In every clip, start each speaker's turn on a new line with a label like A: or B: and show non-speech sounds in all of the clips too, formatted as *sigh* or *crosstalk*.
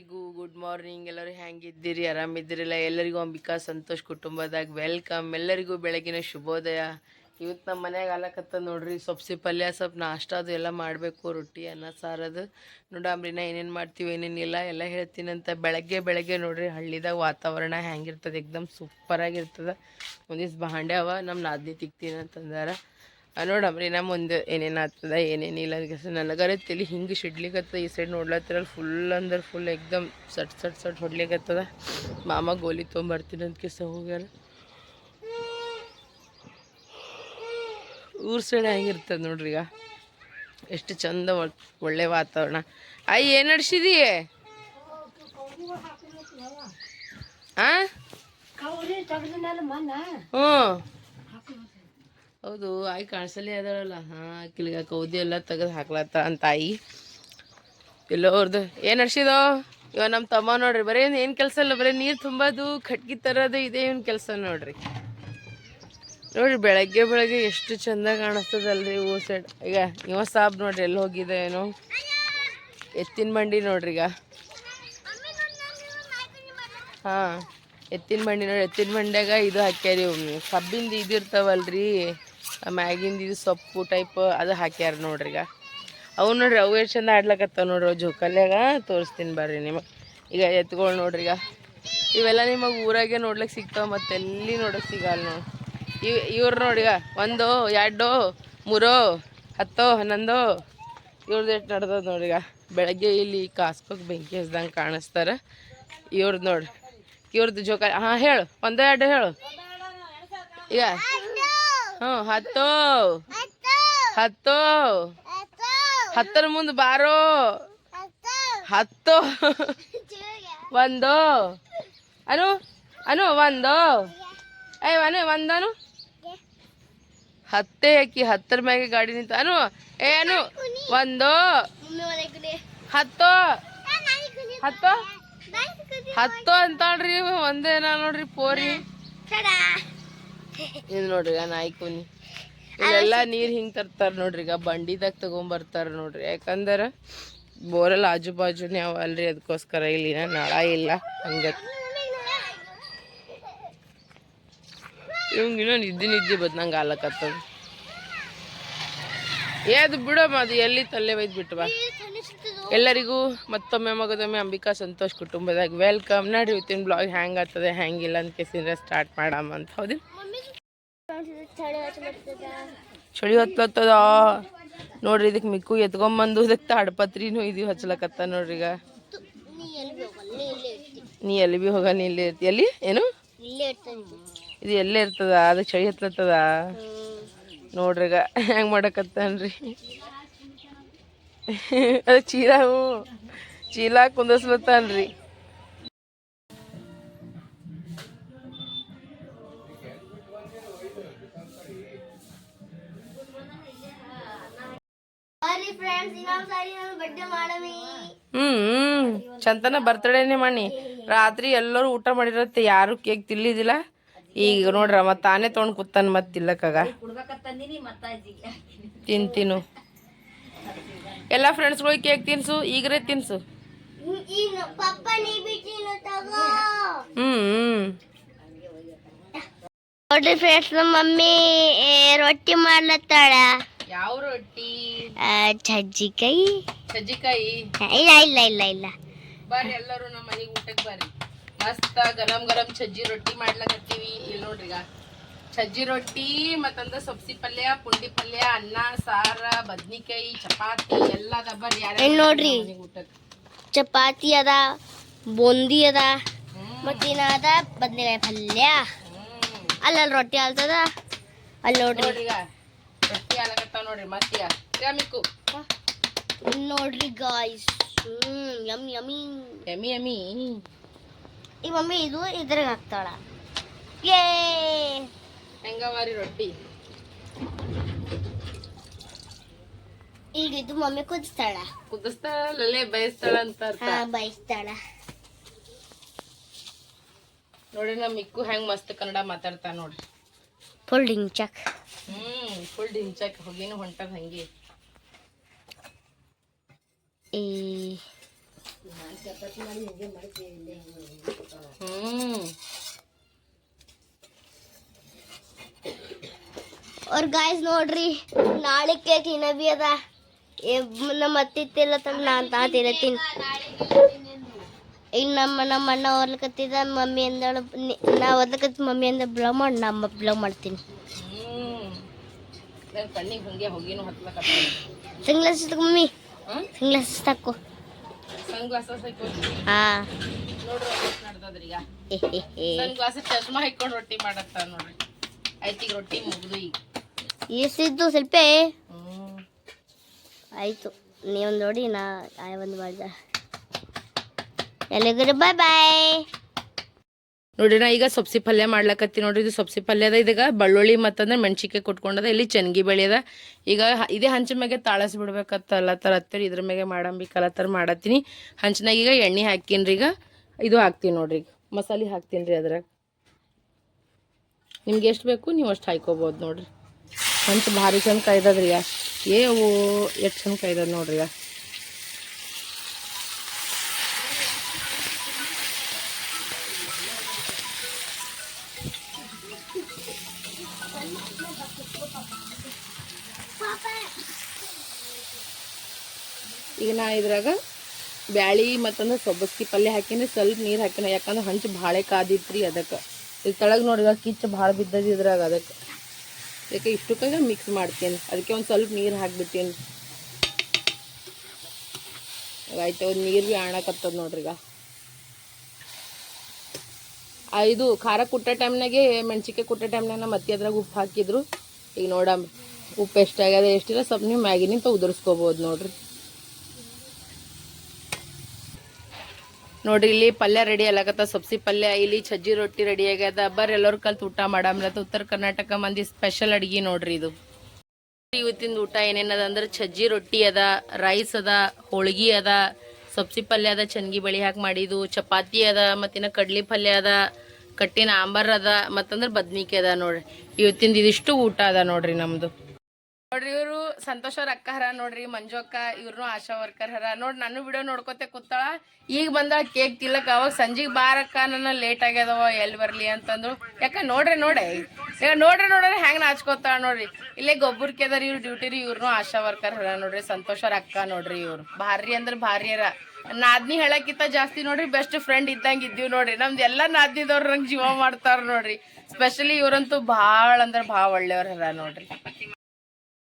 A: ಎಲ್ಲರಿಗೂ good morning ಎಲ್ಲರೂ ಹೆಂಗಿದ್ದೀರಿ? ಆರಾಮಿದ್ದೀರಿಲ್ಲ? ಎಲ್ಲರಿಗೂ ಅಂಬಿಕಾ ಸಂತೋಷ್ ಕುಟುಂಬದಾಗ ವೆಲ್ಕಮ್ ಎಲ್ಲರಿಗೂ ಬೆಳಗಿನ ಶುಭೋದಯ. ಇವತ್ತು ನಮ್ಮ ಮನೆಯಾಗ ಆಲಕತ್ತ ನೋಡ್ರಿ, ಸೊಪ್ಸಿ ಪಲ್ಯ ಸ್ವಲ್ಪ ನಾಷ್ಟ ಅದು ಎಲ್ಲ ಮಾಡಬೇಕು, ರೊಟ್ಟಿ, ಅನ್ನ ಸಾರದು ನೋಡಾಮ್ರಿನ ನಾ ಏನೇನು ಮಾಡ್ತೀವಿ ಏನೇನಿಲ್ಲ ಎಲ್ಲ ಹೇಳ್ತೀನಂತ ಬೆಳಗ್ಗೆ ಬೆಳಗ್ಗೆ ನೋಡ್ರಿ, ಹಳ್ಳಿದಾಗ ವಾತಾವರಣ ಹೆಂಗಿರ್ತದೆ ಎಕ್ದಮ್ ಸೂಪರಾಗಿರ್ತದೆ ಒಂದಿವ್ಸ ಬಾಂಡೆ ಅವ ನಮ್ಮ ನಾದಿ ತಿಕ್ತೀನಿ ಅಂತಂದಾರ. ನೋಡಮ್ರಿ ನಮ್ಮ ಮುಂದೆ ಏನೇನು ಆಗ್ತದ ಏನೇನಿಲ್ಲ ಅದಕ್ಕೆ ನನಗರ ತಲೆ ಹಿಂಗೆ ಶಿಡ್ಲಿಕತ್ತದ ಈ ಸೈಡ್ ನೋಡ್ಲತ್ತಿರಲ್ಲ ಫುಲ್ ಅಂದ್ರೆ ಫುಲ್ ಎಕ್ದಮ್ ಸಟ್ ಸಟ್ ಸಟ್ ಹೊಡ್ಲಿಕತ್ತದ. ಮಾಮ ಗೋಲಿ ತೊಗೊಂಬರ್ತೀನಿ ಅಂತ ಕೆಸ ಹೋಗ್ಯಾರ. ಊರ್ ಸೈಡ್ ಹೆಂಗಿರ್ತದೆ ನೋಡ್ರಿ ಈಗ. ಎಷ್ಟು ಚಂದ ಒಳ್- ಒಳ್ಳೆ ವಾತಾವರಣ. ಅಯ್ಯ ಏನು ನಡ್ಸಿದಿ? ಹಾಂ ಹ್ಞೂ ಹೌದು, ಆಯ್ ಕಾಣಿಸಲೇ ಅದಳಲ್ಲ. ಹಾಂ, ಆಕಿಲಿಗ ಕೌದಿ ಎಲ್ಲ ತೆಗೆದು ಹಾಕ್ಲತ್ತ ಅಂತ ತಾಯಿ ಎಲ್ಲೋ ಅವ್ರದ್ದು ಏನು ನಡ್ಸಿದೋ? ಇವ ನಮ್ಮ ತಮ್ಮ ನೋಡ್ರಿ, ಬರೀ ಏನು ಕೆಲಸ ಇಲ್ಲ, ಬರೀ ನೀರು ತುಂಬೋದು ಕಟ್ಗಿ ತರೋದು ಇದೇ ಇವ್ನ ಕೆಲಸ ನೋಡ್ರಿ. ನೋಡ್ರಿ, ಬೆಳಗ್ಗೆ ಬೆಳಗ್ಗೆ ಎಷ್ಟು ಚಂದ ಕಾಣಿಸ್ತದಲ್ರಿ ಹೂ ಸೈಡ್ ಈಗ ಇವ ಸಾಬ್ ನೋಡ್ರಿ ಎಲ್ಲಿ ಹೋಗಿದೆ ಏನೋ. ಎತ್ತಿನ ಬಂಡಿ ನೋಡ್ರಿ ಈಗ. ಹಾಂ, ಎತ್ತಿನ ಬಂಡಿ ನೋಡಿ ಎತ್ತಿನ ಬಂಡ್ಯಾಗ ಇದು ಹಾಕ್ಯಾರಿ ಕಬ್ಬಿಂದ ಇದು ಇರ್ತಾವಲ್ರಿ ಆ ಮ್ಯಾಗಿಂದ ಇದು ಸೊಪ್ಪು ಟೈಪ್ ಅದು ಹಾಕ್ಯಾರ ನೋಡ್ರಿ ಈಗ. ಅವು ನೋಡ್ರಿ ಅವು ಎಷ್ಟು ಚಂದ ಆಡ್ಲಕತ್ತಾವ ನೋಡ್ರಿ ಜೋಕಲ್ಯಾಗ. ತೋರಿಸ್ತೀನಿ ಬರ್ರಿ ನಿಮಗೆ. ಈಗ ಎತ್ಗಳು ನೋಡ್ರಿ ಈಗ. ಇವೆಲ್ಲ ನಿಮಗೆ ಊರಾಗೆ ನೋಡ್ಲಿಕ್ಕೆ ಸಿಗ್ತಾವ ಮತ್ತೆ ಎಲ್ಲಿ ನೋಡೋಕೆ ಸಿಗಲ್ಲ ನೋಡಿ. ಇವ್ ಇವ್ರು ನೋಡಿ ಈಗ. ಒಂದು, ಎರಡು, ಮೂರೋ, ಹತ್ತೋ, ಹನ್ನೊಂದು. ಇವ್ರದ್ದು ಎಷ್ಟು ನಡ್ದದ ನೋಡಿ ಬೆಳಗ್ಗೆ ಇಲ್ಲಿ ಕಾಸ್ಕೋಕ್ ಬೆಂಕಿ ಹಚ್ದಂಗೆ ಕಾಣಿಸ್ತಾರ. ಇವ್ರದ್ದು ನೋಡಿ. ಇವ್ರದ್ದು ಜೋಕಾಲಿ, ಹಾಂ ಹೇಳು. ಒಂದೋ, ಎರಡು ಹೇಳು. ಈಗ ಹ್ಞೂ ಹತ್ತು. ಹತ್ತು. ಹತ್ತರ ಮುಂದೆ ಬಾರೋ. ಹತ್ತು. ಒಂದು. ಅನು ಅನು ಒಂದು. ಏ ಅನು ಒಂದನು ಹತ್ತೇ ಹಾಕಿ ಹತ್ತರ ಮ್ಯಾಗೆ ಗಾಡಿ ನಿಂತ ಅನು ಏ ಅನು ಒಂದು. ಹತ್ತು. ಹತ್ತು. ಹತ್ತು ಅಂತಾಳ್ರಿ ಒಂದೇನ ನೋಡ್ರಿ ಪೋರಿ. ಇದು ನೋಡ್ರಿ ನಾಯಿ ಕುನಿ ಇಲ್ಲೆಲ್ಲ ನೀರ್ ಹಿಂಗ್ ತರ್ತಾರ ನೋಡ್ರಿ ಈಗ ಬಂಡಿದಾಗ ತಗೊಂಬರ್ತಾರೆ ನೋಡ್ರಿ. ಯಾಕಂದ್ರೆ ಬೋರಲ್ಲಿ ಆಜು ಬಾಜುನೇ ಅವ ಅಲ್ರಿ ಅದಕ್ಕೋಸ್ಕರ ಇಲ್ಲಿ ನಳ ಇಲ್ಲ ಹಂಗೆ. ಇವಂಗಿನ ನಿದ್ದೆ ನಿದ್ದೆ ಬದ್ನಂಗೆ ಆಲಕತ್ತದ. ಏ ಅದು ಬಿಡಮ್ಮ ಅದು ಎಲ್ಲಿ ತಲೆ ಒಯ್ದು ಬಿಟ್ಟು ಬಾ ಎಲ್ಲರಿಗೂ ಮತ್ತೊಮ್ಮೆ ಮಗದೊಮ್ಮೆ ಅಂಬಿಕಾ ಸಂತೋಷ್ ಕುಟುಂಬದಾಗ ವೆಲ್ಕಮ್. ನಡಿ ಇವತ್ತಿನ ಬ್ಲಾಗ್ ಹ್ಯಾಂಗ್ ಆಗ್ತದೆ ಹ್ಯಾಂಗಿಲ್ಲ ಅಂತ ಕೇಸಿಂದ್ರೆ ಸ್ಟಾರ್ಟ್ ಮಾಡಮ್ಮ ಅಂತ. ಹೌದು? ಚಳಿ ಹೊತ್ತದ ನೋಡ್ರಿ ಇದಕ್ಕೆ ಮಿಕ್ಕು ಎತ್ಕೊಂಬಂದು ಇದಕ್ಕೆ ತಾಡ್ಪತ್ರಿನೂ ಇದು ಹಚ್ಲಕತ್ತ ನೋಡ್ರಿ ಈಗ. ನೀ ಎಲ್ಲಿ ಬಿ ಹೋಗ ನೀ ಇಲ್ಲಿ ಇರ್ತಿ. ಎಲ್ಲಿ ಏನು? ಇದು ಎಲ್ಲೇ ಇರ್ತದ? ಅದು ಚಳಿ ಹತ್ಲತ್ತದ? ನೋಡ್ರಿ ಈಗ ಹೆಂಗ್ ಮಾಡಕತ್ತಾನ್ರಿ. ಅದು ಚೀಲ ಹ್ಞೂ ಚೀಲ ಕುಂದಸ್ಲತ್ತಾನ್ರಿ ಹ್ಮ್ ಚಂತನ ಬರ್ತಡೇನೆ ಮಣ್ಣಿ. ರಾತ್ರಿ ಎಲ್ಲರೂ ಊಟ ಮಾಡಿರತ್ತೆ ಯಾರು ಕೇಕ್ ತಿಲ್ಲಿದಿಲ್ಲ ಈಗ ನೋಡ್ರ ಮತ್ತ ತಾನೇ ತೊಗೊಂಡ್ ಕೂತಾನ ಮತ್ ತಿಲ್ಲಕ್ಕಾಗ ತಿಂತೀನು ಎಲ್ಲ ಫ್ರೆಂಡ್ಸ್ಗಳಿಗೆ ಕೇಕ್ ತಿನ್ಸು ಈಗ್ರೇ ತಿನ್ಸು. ಹ್ಮ್
B: ನೋಡ್ರಿ ಫ್ರೆಂಡ್ಸ್ ನಮ್ಮ ಮಮ್ಮಿ ಏ, ರೊಟ್ಟಿ ಮಾಡ್ಲತ್ತಾಳ.
A: ಯಾವ ರೊಟ್ಟಿ?
B: ಸಜ್ಜಿಕಾಯಿ.
A: ಸಜ್ಜಿಕಾಯಿ.
B: ಇಲ್ಲ ಇಲ್ಲ ಇಲ್ಲ ಇಲ್ಲ.
A: ಬರ್ರಿ ಎಲ್ಲರೂ ನಮ್ಮ ಮನೆಗೆ ಊಟಕ್ಕೆ ಬರ್ರಿ. ಮಸ್ತ ಗರಂ ಗರಂ ಸಜ್ಜಿ ರೊಟ್ಟಿ ಮಾಡ್ಲಕತ್ತೀವಿ. ಇಲ್ಲಿ ನೋಡ್ರಿ ಈಗ ಸಜ್ಜಿ ರೊಟ್ಟಿ ಮತ್ತಂದ ಸಬ್ಸಿ ಪಲ್ಯ ಪುಂಡಿ ಪಲ್ಯ ಅನ್ನ ಸಾರ ಬದ್ನಿಕಾಯಿ ಚಪಾತಿ ಎಲ್ಲ ಬರ್ರಿ
B: ನೋಡ್ರಿ. ಚಪಾತಿ ಅದ ಬೂಂದಿ ಅದ ಮತ್ತಿನ ಅದ ಬದ್ನೆಕಾಯಿ ಪಲ್ಯ. ಅಲ್ಲಲ್ಲಿ ರೊಟ್ಟಿ ಆಲ್ತದ ಅಲ್ಲಿ ನೋಡ್ರಿ.
A: ರೊಟ್ಟಿ ಆಲಕತ್ತಾವ ನೋಡ್ರಿ ಮತ್ತೀಗ ಮಿಕ್ಕು
B: ಇಲ್ಲಿ ನೋಡ್ರಿ guys hmm yummy yummy
A: yummy ಎಮಿ
B: ಈ ಮಮ್ಮಿ ಇದು ಇದ್ರಾಗ ಹಾಕ್ತಾಳ. ಏ
A: ಹೆಂಗವಾರಿ ರೊಟ್ಟಿ?
B: ಈಗ ಇದು ಮಮ್ಮಿ ಕುದಿಸ್ತಾಳ.
A: ಕುದಿಸ್ತಾಳ ಬಯಸ್ತಾಳ ಅಂತ ಅರ್ಥ.
B: ಹಾ ಬಯಸ್ತಾಳ.
A: ನೋಡ್ರಿ ನಮ್ಮ ಇಕ್ಕು ಹೆಂಗ್ ಮಸ್ತ್ ಕನ್ನಡ ಮಾತಾಡ್ತಾ ನೋಡ್ರಿ.
B: ಫುಲ್ ಚಕ್
A: ಹ್ಮ್ ಫುಲ್ ಡಿಂಚಾಕ್ ಹೋಗಿನ ಹೊಂಟದ ಹಂಗೆ.
B: ಈ ಅವ್ರ ಗಾಯ್ಸ್ ನೋಡ್ರಿ ನಾಳೆ ಕೇಕ್ ಇನ್ನ ಬಿ ಅದ ನಮ್ಮ ಅತ್ತಿತ್ತಿಲ್ಲ ತಂದ್ ನಾನ್ ತಾತಿರತ್ತೀನಿ ಈಗ ನಮ್ಮ ನಮ್ಮ ಅಣ್ಣ ಓದ್ಲಕತ್ತಿದ ಮಮ್ಮಿ ಅಂದಳು ನಿ- ಓದ್ಲಕತ್ತ ಮಮ್ಮಿ ಅಂದ ಬ್ಲೌ ಮಾಡಿ ನಮ್ಮ ಬ್ಲೌ ಮಾಡ್ತೀನಿ. ಸಿಂಗ್ಲಾಸ್ ಮಮ್ಮಿ. ಸಿಂಗ್ಲಾಸ್ ತಕ್ಕೋ
A: ಸನ್ ಗ್ಲಾಸಸ್ ಹಾಕಿ
B: ಹಾ.
A: ನೋಡ್ರಿ ಎಷ್ಟ್ ನಡ್ದದ್ರಿ ಈಗ.
B: ಹೇ, ಹೇ, ಹೇ.
A: ಸನ್ ಗ್ಲಾಸಸ್ ಚಶ್ಮಾ ಹಾಕೊಂಡು ರೊಟ್ಟಿ ಮಾಡತ್ತ ನೋಡ್ರಿ. ಆಯ್ತು ರೊಟ್ಟಿ ಮುಗಿದು ಈಗ.
B: ಎಷ್ಟಿದ್ದು ಸ್ವಲ್ಪ
A: ಆಯಿತು
B: ಆಯ್ತು. ನೀವು ನೋಡಿ ನಾ ಒಂದು ಮಾಡಿದ. ಎಲ್ಲರಿಗೂ ಬಾಯ್ ಬಾಯ್
A: ನೋಡ್ರಿ, ನಾ ಈಗ ಸೊಪ್ಸಿ ಪಲ್ಯ ಮಾಡ್ಲಕತ್ತಿ ನೋಡ್ರಿ, ಇದು ಸೊಪ್ಸಿ ಪಲ್ಯ ಅದ. ಇದೀಗ ಬಳ್ಳುಳ್ಳಿ ಮತ್ತಂದ್ರೆ ಮೆಣಸಿಕೆ ಕೊಟ್ಕೊಂಡದ, ಇಲ್ಲಿ ಚನ್ಗಿ ಬೆಳೆ ಅದ. ಈಗ ಇದೇ ಹಂಚಿನ ಮ್ಯಾಗೆ ತಾಳಸ್ ಬಿಡ್ಬೇಕತ್ತ ಎಲ್ಲ ಥರ ಹತ್ತಿರ ಇದ್ರ ಮ್ಯಾಗೆ ಮಾಡಂಬಿಕಲ್ಲ ಥರ ಮಾಡತ್ತೀನಿ. ಹಂಚಿನಾಗ ಈಗ ಎಣ್ಣೆ ಹಾಕಿನ್ರಿ ಈಗ, ಇದು ಹಾಕ್ತೀನಿ ನೋಡ್ರಿ ಮಸಾಲೆ ಹಾಕ್ತೀನಿ ರೀ ಅದ್ರಾಗ. ನಿಮ್ಗೆ ಎಷ್ಟು ಬೇಕು ನೀವು ಅಷ್ಟು ಹಾಯ್ಕೋಬೋದು ನೋಡ್ರಿ. ಹಂಚು ಭಾರಿ ಚಂದ ಕಾಯ್ದದ್ರಿ ಏ ಓ ಎಷ್ಟು ಚಂದ ಕಾಯ್ದದ ನೋಡ್ರಿ ಈಗ ನಾ ಇದ್ರಾಗ ಬ್ಯಾಳಿ ಮತ್ತಂದ್ರೆ ಸೊಬ್ಬಸ್ಗಿ ಪಲ್ಯ ಹಾಕಿನಿ, ಸ್ವಲ್ಪ ನೀರು ಹಾಕಿನ. ಯಾಕಂದ್ರೆ ಹಂಚು ಭಾಳ ಕಾದಿತ್ರಿ ಅದಕ್ಕೆ. ಈಗ ತೆಳಗೆ ನೋಡಿದಾಗ ಕಿಚ್ಚು ಭಾಳ ಬಿದ್ದದ ಇದ್ರಾಗ ಅದಕ್ಕೆ. ಅದಕ್ಕೆ ಇಷ್ಟಕ್ಕಾಗ ಮಿಕ್ಸ್ ಮಾಡ್ತೀನಿ. ಅದಕ್ಕೆ ಒಂದು ಸ್ವಲ್ಪ ನೀರು ಹಾಕ್ಬಿಡ್ತೀನಿ ಆಯ್ತು, ಒಂದು ನೀರು ಭೀ ಆಣಕತ್ತದ ನೋಡ್ರಿ ಈಗ. ಇದು ಖಾರ ಕುಟ್ಟ ಟೈಮ್ನಾಗೆ ಮೆಣಸಿಕಾಯಿ ಕುಟ್ಟ ಟೈಮ್ನಾಗ ನಮ್ಮ ಮತ್ತೆ ಅದ್ರಾಗ ಉಪ್ಪು ಹಾಕಿದ್ರು. ಈಗ ನೋಡಮ್ಮ ಉಪ್ಪು ಎಷ್ಟಾಗ್ಯದ, ಎಷ್ಟಿಲ್ಲ, ಸ್ವಲ್ಪ ನೀವು ಮ್ಯಾಗಿನಿಂದ ಉದುರಿಸ್ಕೋಬೋದು ನೋಡ್ರಿ. ನೋಡ್ರಿ ಇಲ್ಲಿ ಪಲ್ಯ ರೆಡಿ ಆಗತ್ತ ಸಬ್ಸಿ ಪಲ್ಯ, ಇಲ್ಲಿ ಸಜ್ಜಿ ರೊಟ್ಟಿ ರೆಡಿ ಆಗ್ಯದ. ಬರ್ರಿ ಎಲ್ಲರೂ ಕಲ್ತು ಊಟ ಮಾಡಮ್ಲತ್ತ ಉತ್ತರ ಕರ್ನಾಟಕ ಮಂದಿ ಸ್ಪೆಷಲ್ ಅಡ್ಗೆ ನೋಡ್ರಿ ಇದು. ಇವತ್ತಿಂದ ಊಟ ಏನೇನದ ಅಂದ್ರೆ ಸಜ್ಜಿ ರೊಟ್ಟಿ ಅದ ರೈಸ್ ಅದ, ಹೋಳ್ಗಿ ಅದ, ಸಬ್ಸಿ ಪಲ್ಯ ಅದ, ಚನ್ಗಿ ಬಳಿ ಹಾಕಿ ಮಾಡಿದು ಚಪಾತಿ ಅದ ಮತ್ತಿನ ಕಡ್ಲಿ ಪಲ್ಯ ಅದ, ಕಟ್ಟಿನ ಆಂಬರ್ ಅದ, ಮತ್ತಂದ್ರೆ ಬದ್ನಿಕಾಯಿ ಅದ ನೋಡ್ರಿ. ಇವತ್ತಿಂದ ಇದಿಷ್ಟು ಊಟ ಅದ ನೋಡ್ರಿ ನಮ್ದು. ನೋಡ್ರಿ ಇವರು ಸಂತೋಷ್ ಅವ್ರ ಅಕ್ಕ ಹರ ನೋಡ್ರಿ, ಮಂಜು ಅಕ್ಕ ಇವ್ರು ಆಶಾ ವರ್ಕರ್ ಹರ. ನೋಡ್ ನಾನು ವಿಡಿಯೋ ನೋಡ್ಕೊತೆ ಕೂತಾಳ. ಈಗ ಬಂದಾಳ ಕೇಕ್ ತಿಲ್ಲಕ್ ಅವಾಗ ಸಂಜೆಗೆ ಬಾರಕ್ಕ ನನ್ನ ಲೇಟ್ ಆಗ್ಯದವ ಎಲ್ಲಿ ಬರ್ಲಿ ಅಂತಂದ್ರು. ಯಾಕ, ನೋಡ್ರಿ, ನೋಡೆ. ಈಗ ನೋಡ್ರಿ ನೋಡ್ರಿ ಹೆಂಗ್ ನಾಚ್ಕೋತಾಳ ನೋಡ್ರಿ. ಇಲ್ಲೇ ಗೊಬ್ಬರಕ್ಕೆ ಅದಾರ ಇವ್ರು ಡ್ಯೂಟಿ ರೀ ಇವ್ರು ಆಶಾ ವರ್ಕರ್ ಹರ ನೋಡ್ರಿ, ಸಂತೋಷ್ ಅವ್ರ ಅಕ್ಕ ನೋಡ್ರಿ ಇವ್ರು. ಭಾರಿ ಅಂದ್ರೆ ಭಾರಿ ಅರ ನಾದ್ನಿ ಹೇಳಕ್ಕಿಂತ ಜಾಸ್ತಿ ನೋಡ್ರಿ ಬೆಸ್ಟ್ ಫ್ರೆಂಡ್ ಇದ್ದಂಗ ಇದ್ದೀವಿ ನೋಡ್ರಿ. ನಮ್ದು ಎಲ್ಲ ನಾದ್ನಿದವ್ರ ನಂಗೆ ಜೀವ ಮಾಡ್ತಾರ ನೋಡ್ರಿ. ಸ್ಪೆಷಲಿ ಇವರಂತೂ ಭಾಳ ಅಂದ್ರೆ ಭಾಳ ಒಳ್ಳೆಯವ್ರ ಹರ ನೋಡ್ರಿ.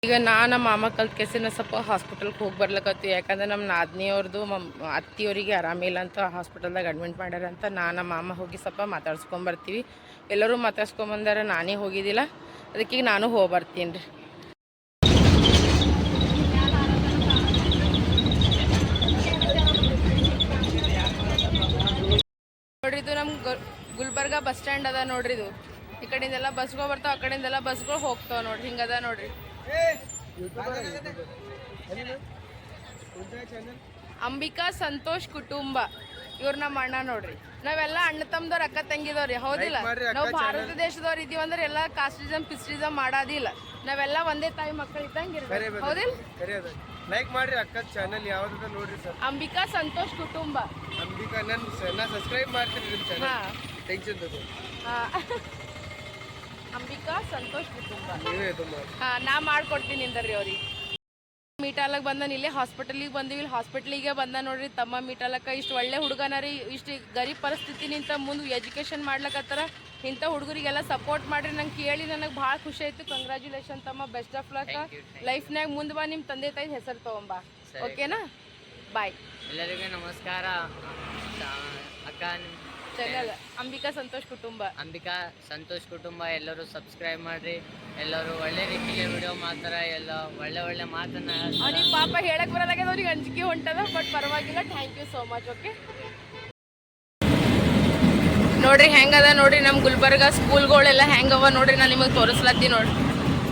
A: ಈಗ ನಾ ನಮ್ಮ ಮಾಮ ಕಲ್ತ್ ಕೆಸಿನ ಸ್ವಲ್ಪ ಹಾಸ್ಪಿಟಲ್ಗೆ ಹೋಗಿ ಬರ್ಲಕತ್ತಿ ಯಾಕಂದ್ರೆ ನಮ್ಮ ನಾದಿನಿಯವ್ರದ್ದು ಮಮ್, ಅತ್ತಿಯವರಿಗೆ ಆರಾಮಿಲ್ಲ ಅಂತ ಹಾಸ್ಪಿಟಲ್ದಾಗ ಅಡ್ಮಿಟ್ ಮಾಡ್ಯಾರ ಅಂತ ನಾ ನಮ್ಮ ಮಾಮ ಹೋಗಿ ಸ್ವಲ್ಪ ಮಾತಾಡ್ಸ್ಕೊಂಬರ್ತೀವಿ ಎಲ್ಲರೂ ಮಾತಾಡ್ಸ್ಕೊಂಬಂದಾರ ನಾನೇ ಹೋಗಿದ್ದಿಲ್ಲ ಅದಕ್ಕೀಗ ನಾನು ಹೋಗಿ ಬರ್ತೀನಿ ರೀ. ನೋಡ್ರಿ ಇದು ನಮ್ಮ ಗುಲ್ಬರ್ಗ ಬಸ್ ಸ್ಟ್ಯಾಂಡ್ ಅದ ನೋಡ್ರಿ ಇದು. ಈ ಕಡೆಯಿಂದೆಲ್ಲ ಬಸ್ಗಳು ಬರ್ತಾವೆ, ಆ ಕಡೆಯಿಂದೆಲ್ಲ ಬಸ್ಗಳು ಹೋಗ್ತಾವೆ ನೋಡ್ರಿ. ಹಿಂಗದ ನೋಡ್ರಿ. ಅಂಬಿಕಾ ಸಂತೋಷ್ ಕುಟುಂಬ. ಇವ್ರ ನಮ್ಮ ಅಣ್ಣ ನೋಡ್ರಿ. ನಾವೆಲ್ಲ ಅಣ್ಣ ತಮ್ಮದವ್ರ ಅಕ್ಕ ತಂಗಿದವ್ರಿ. ಹೌದಿಲ್ಲ? ನಾವು ಭಾರತ ದೇಶದವ್ರು ಇದೀವಿ ಅಂದ್ರೆ ಎಲ್ಲ ಕಾಸ್ಟಿಸಮ್ ಪಿಸ್ಟಿಸಮ್ ಮಾಡೋದಿಲ್ಲ. ನಾವೆಲ್ಲ ಒಂದೇ ತಾಯಿ ಮಕ್ಕಳು ಇದ್ದಂಗೆ ಇರ್ಬೇಕು. ಹೌದಿಲ್ಲ
C: ಲೈಕ್ ಮಾಡ್ರಿ ಅಕ್ಕ ಚಾನಲ್ ಯಾವ್ದದ ನೋಡ್ರಿ ಸರ್
A: ಅಂಬಿಕಾ ಸಂತೋಷ್ ಕುಟುಂಬ.
C: ಅಂಬಿಕಾ ನನ್ ಸಬ್ಸ್ಕ್ರೈಬ್ ಮಾಡ್ತೀನಿ ಚಾನಲ್ ಟೆನ್ಷನ್ ತಗೋ.
A: ಅಂಬಿಕಾ ಸಂತೋಷ್ ಕುಟುಂಬ. ಹಾ ನಾ ಮಾಡ್ಕೊಡ್ತೀನಿ ಅಂದರ್ರಿ ಅವ್ರಿಗೆ. ಮೀಟಾಲಕ್ ಬಂದನ್ ಇಲ್ಲೇ ಹಾಸ್ಪಿಟಲಿಗೆ ಬಂದಿವಿ ಇಲ್ಲಿ ಹಾಸ್ಪಿಟ್ಲಿಗೆ ಬಂದ ನೋಡ್ರಿ ತಮ್ಮ ಮೀಟಾಲಕ್ಕ ಇಷ್ಟು ಒಳ್ಳೆ ಹುಡುಗನ ರೀ ಇಷ್ಟು ಗರೀಬ್ ಪರಿಸ್ಥಿತಿ ನಿಂತ ಮುಂದೆ ಎಜುಕೇಶನ್ ಮಾಡ್ಲಕತ್ತಾರ ಇಂಥ ಹುಡುಗರಿಗೆಲ್ಲ ಸಪೋರ್ಟ್ ಮಾಡ್ರಿ ನಂಗೆ ಕೇಳಿ ನನಗೆ ಭಾಳ ಖುಷಿ ಆಯ್ತು. ಕಂಗ್ರ್ಯಾಚುಲೇಷನ್ ತಮ್ಮ ಬೆಸ್ಟ್ ಆಫ್ ಲಕ್ ಲೈಫ್ನಾಗ ಮುಂದೆ ಬಾ ನಿಮ್ಮ ತಂದೆ ತಾಯಿ ಹೆಸರು ತೊಗೊಂಬ. ಓಕೆನಾ ಬಾಯ್
D: ಎಲ್ಲರಿಗೂ ನಮಸ್ಕಾರ. ಅಕ್ಕ
A: ಚಾನಲ್ ಅಂಬಿಕಾ ಸಂತೋಷ್ ಕುಟುಂಬ
D: ಅಂಬಿಕಾ ಸಂತೋಷ್ ಕುಟುಂಬ ಎಲ್ಲರೂ ಸಬ್ಸ್ಕ್ರೈಬ್ ಮಾಡ್ರಿ. ಎಲ್ಲರೂ ಒಳ್ಳೆ ರೀತಿಯಲ್ಲಿ ವಿಡಿಯೋ ಮಾಡ್ತಾರ ಎಲ್ಲ ಒಳ್ಳೆ ಒಳ್ಳೆ ಮಾತನ್ನ
A: ಅವ್ರಿಗೆ ಪಾಪ ಹೇಳಕ್ ಬರೋದಾಗ್ಯದ ಅವ್ರಿಗೆ ಅಂಜಿಕೆ ಹೊಂಟದ ಬಟ್ ಪರವಾಗಿಲ್ಲ thank you so much okay ನೋಡ್ರಿ ಹೆಂಗದ ನೋಡ್ರಿ ನಮ್ಮ ಗುಲ್ಬರ್ಗ ಸ್ಕೂಲ್ಗಳೆಲ್ಲ ಹೆಂಗವ ನೋಡ್ರಿ ನಾನು ನಿಮಗೆ ತೋರಿಸ್ಲತ್ತಿ ನೋಡ್ರಿ.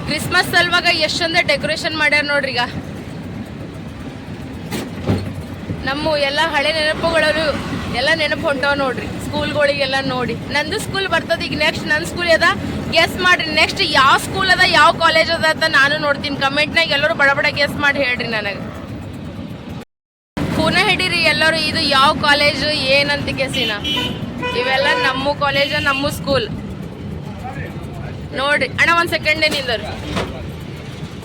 A: ಕ್ರಿಸ್ಮಸ್ ಸಲುವಾಗ ಎಷ್ಟು ಚಂದ ಡೆಕೋರೇಷನ್ ಮಾಡ್ಯಾರ ನೋಡ್ರಿ ಈಗ. ನಮ್ಮ ಎಲ್ಲ ಹಳೆ ನೆನಪುಗಳು ಎಲ್ಲ ನೆನಪು ಹೊಂಟವ ನೋಡ್ರಿ. ಸ್ಕೂಲ್ಗಳಿಗೆಲ್ಲ ನೋಡಿ. ನಂದು ಸ್ಕೂಲ್ ಬರ್ತದ, ಈಗ ನೆಕ್ಸ್ಟ್ ನನ್ನ ಸ್ಕೂಲ್ ಅದ. ಗೆಸ್ ಮಾಡ್ರಿ ನೆಕ್ಸ್ಟ್ ಯಾವ ಸ್ಕೂಲ್ ಅದ, ಯಾವ ಕಾಲೇಜ್ ಅದ ಅಂತ ನಾನು ನೋಡ್ತೀನಿ. ಕಮೆಂಟ್ನಾಗ ಎಲ್ಲರೂ ಬಡಬಡ ಬಡ ಗೆಸ್ ಮಾಡಿ ಹೇಳ್ರಿ ನನಗೆ. ಪುನಃ ಹಿಡೀರಿ ಎಲ್ಲರೂ, ಇದು ಯಾವ ಕಾಲೇಜು ಏನಂತ ಗೆಸಿನ ಇವೆಲ್ಲ ನಮ್ಮ ಕಾಲೇಜ್ ನಮ್ಮ ಸ್ಕೂಲ್ ನೋಡ್ರಿ. ಅಣ್ಣ, ಒಂದು ಸೆಕೆಂಡ್ ನಿಂದರು.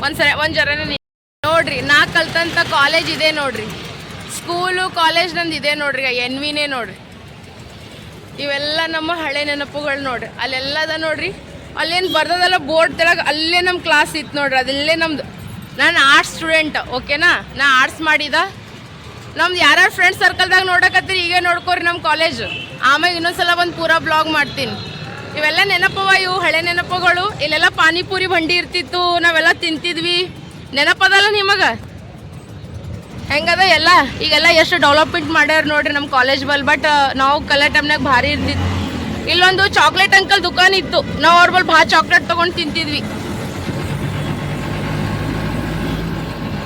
A: ಒಂದ್ಸರಿ ಒಂದ್ ಜರನೇ ನೋಡ್ರಿ, ನಾ ಕಲ್ತಂತ ಕಾಲೇಜ್ ಇದೆ ನೋಡ್ರಿ. ಸ್ಕೂಲು, ಕಾಲೇಜ್ ನಂದು ಇದೆ ನೋಡ್ರಿ ಎನ್ ವಿನೇ ನೋಡ್ರಿ. ಇವೆಲ್ಲ ನಮ್ಮ ಹಳೆ ನೆನಪುಗಳು ನೋಡ್ರಿ. ಅಲ್ಲೆಲ್ಲದ ನೋಡ್ರಿ. ಅಲ್ಲೇನು ಬರ್ದದಲ್ಲ ಬೋರ್ಡ್ ತೆಳಗೆ ಅಲ್ಲೇ ನಮ್ಮ ಕ್ಲಾಸ್ ಇತ್ತು ನೋಡ್ರಿ. ಅದಲ್ಲೇ ನಮ್ದು. ನಾನು ಆರ್ಟ್ಸ್ ಸ್ಟೂಡೆಂಟ್ ಓಕೆನಾ ನಾ? ಆರ್ಟ್ಸ್ ಮಾಡಿದ. ನಮ್ದು ಯಾರ್ಯಾರು ಫ್ರೆಂಡ್ಸ್ ಸರ್ಕಲ್ದಾಗ ನೋಡಕತ್ತೀರಿ, ಈಗ ನೋಡ್ಕೋರಿ ನಮ್ಮ ಕಾಲೇಜ್ ಆಮೇಲೆ ಇನ್ನೊಂದ್ಸಲ ಒಂದು ಪೂರಾ ಬ್ಲಾಗ್ ಮಾಡ್ತೀನಿ. ಇವೆಲ್ಲ ನೆನಪವ ಇವು, ಹಳೆ ನೆನಪುಗಳು. ಇಲ್ಲೆಲ್ಲ ಪಾನಿಪುರಿ ಬಂಡಿ ಇರ್ತಿತ್ತು, ನಾವೆಲ್ಲ ತಿಂತಿದ್ವಿ. ನೆನಪದಲ್ಲ ನಿಮಗೆ? ಹೆಂಗದ ಎಲ್ಲ, ಈಗೆಲ್ಲ ಎಷ್ಟು ಡೆವಲಪ್ಮೆಂಟ್ ಮಾಡ್ಯಾರ ನೋಡ್ರಿ ನಮ್ಮ ಕಾಲೇಜ್ ಬಲ್ ಬಟ್ ನಾವು ಕಲರ್ ಟೈಮ್ನಾಗ ಭಾರಿ ಇರ್ತಿತ್ತು ಇಲ್ಲೊಂದು ಚಾಕ್ಲೇಟ್ ಅಂಕಲ್ ದುಕಾನ್ ಇತ್ತು. ನಾವು ಅವ್ರ ಬಲ್ ಭಾಳ ಚಾಕ್ಲೇಟ್ ತೊಗೊಂಡು ತಿಂತಿದ್ವಿ.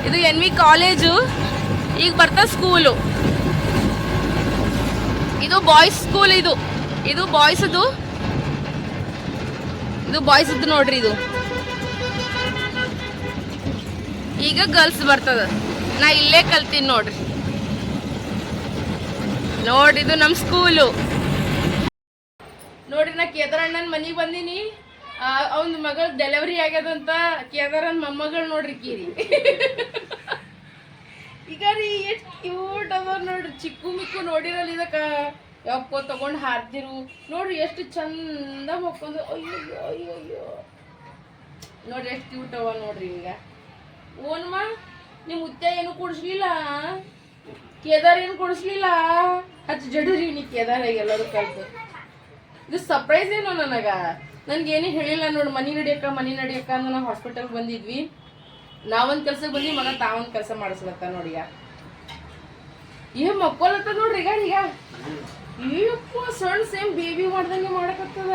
A: ಇದು ಎನ್ ವಿ ಕಾಲೇಜು ಈಗ ಬರ್ತಾ ಸ್ಕೂಲು ಇದು ಬಾಯ್ಸ್ ಸ್ಕೂಲ್ ಇದು. ಇದು ಬಾಯ್ಸ್ದು ಇದು ಬಾಯ್ಸ್ದು ನೋಡ್ರಿ ಇದು. ಈಗ ಗರ್ಲ್ಸ್ ಬರ್ತದ. ನಾ ಇಲ್ಲೇ ಕಲ್ತೀನಿ ನೋಡ್ರಿ. ಇದು ನಮ್ಮ ಸ್ಕೂಲು ನೋಡ್ರಿ, ನಾ ಕೇದಾರಣ್ಣನ ಮನೆಗೆ ಬಂದೀನಿ. ಅವನ ಮಗಳ ಡೆಲಿವರಿ ಆಗ್ಯದಂತ ಕೇದಾರನ್ ಮೊಮ್ಮಗಳು ನೋಡ್ರಿ ಕೀರಿ. ಈಗ ರೀ ಎಷ್ಟು ಕ್ಯೂಟ್ ಅದ ನೋಡ್ರಿ. ಚಿಕ್ಕು ಮಿಕ್ಕು ನೋಡಿರಲ್ಲ ಇದಕ್ಕ. ಯಾಕೋ ತಗೊಂಡು ಹಾರ್ದಿರು. ನೋಡ್ರಿ, ಎಷ್ಟು ಚಂದ ಮಕ್ಕೊಂದು. ಅಯ್ಯೋ ಅಯ್ಯೋ ಅಯ್ಯೋ ನೋಡ್ರಿ, ಎಷ್ಟು ಕ್ಯೂಟ್ ಅವ ನೋಡ್ರಿ ಹಿಂಗ ಓನ್ಮ? ನಿಮ್ಮ ಮುತ್ತೆ ಏನು ಕೊಡಿಸ್ಲಿಲ್ಲ? ಕೇದಾರ್ ಏನು ಕೊಡಿಸ್ಲಿಲ್ಲ? ಹಚ್ಚ ಜಡರಿ ನೀ ಕೇದಾರ ಎಲ್ಲರೂ ಕಲ್ತು ಇದು ಸರ್ಪ್ರೈಸ್ ಏನೋ ನನಗ. ನನ್ಗೇನು ಹೇಳಿಲ್ಲ ನೋಡಿ ಮನಿ ನಡಿಯಕ್ಕ ಮನಿ ನಡಿಯಕ್ಕ ಅಂದ್ರೆ ನಾವು ಹಾಸ್ಪಿಟಲ್ಗೆ ಬಂದಿದ್ವಿ. ನಾವೊಂದ್ ಕೆಲಸಕ್ಕೆ ಬಂದ್ವಿ ಮಗ ತಾವೊಂದು ಕೆಲಸ ಮಾಡಿಸ್ಲತ್ತ ನೋಡಿ ಈಗ. ಏ ಮಕ್ಕೊಲತ್ತ ನೋಡ್ರಿ ಈಗ ಈಗ. ಅಯ್ಯಪ್ಪ ಸಣ್ಣ ಸೇಮ್ ಬೇಬಿ ಮಾಡ್ದಂಗೆ ಮಾಡಕತ್ತದ.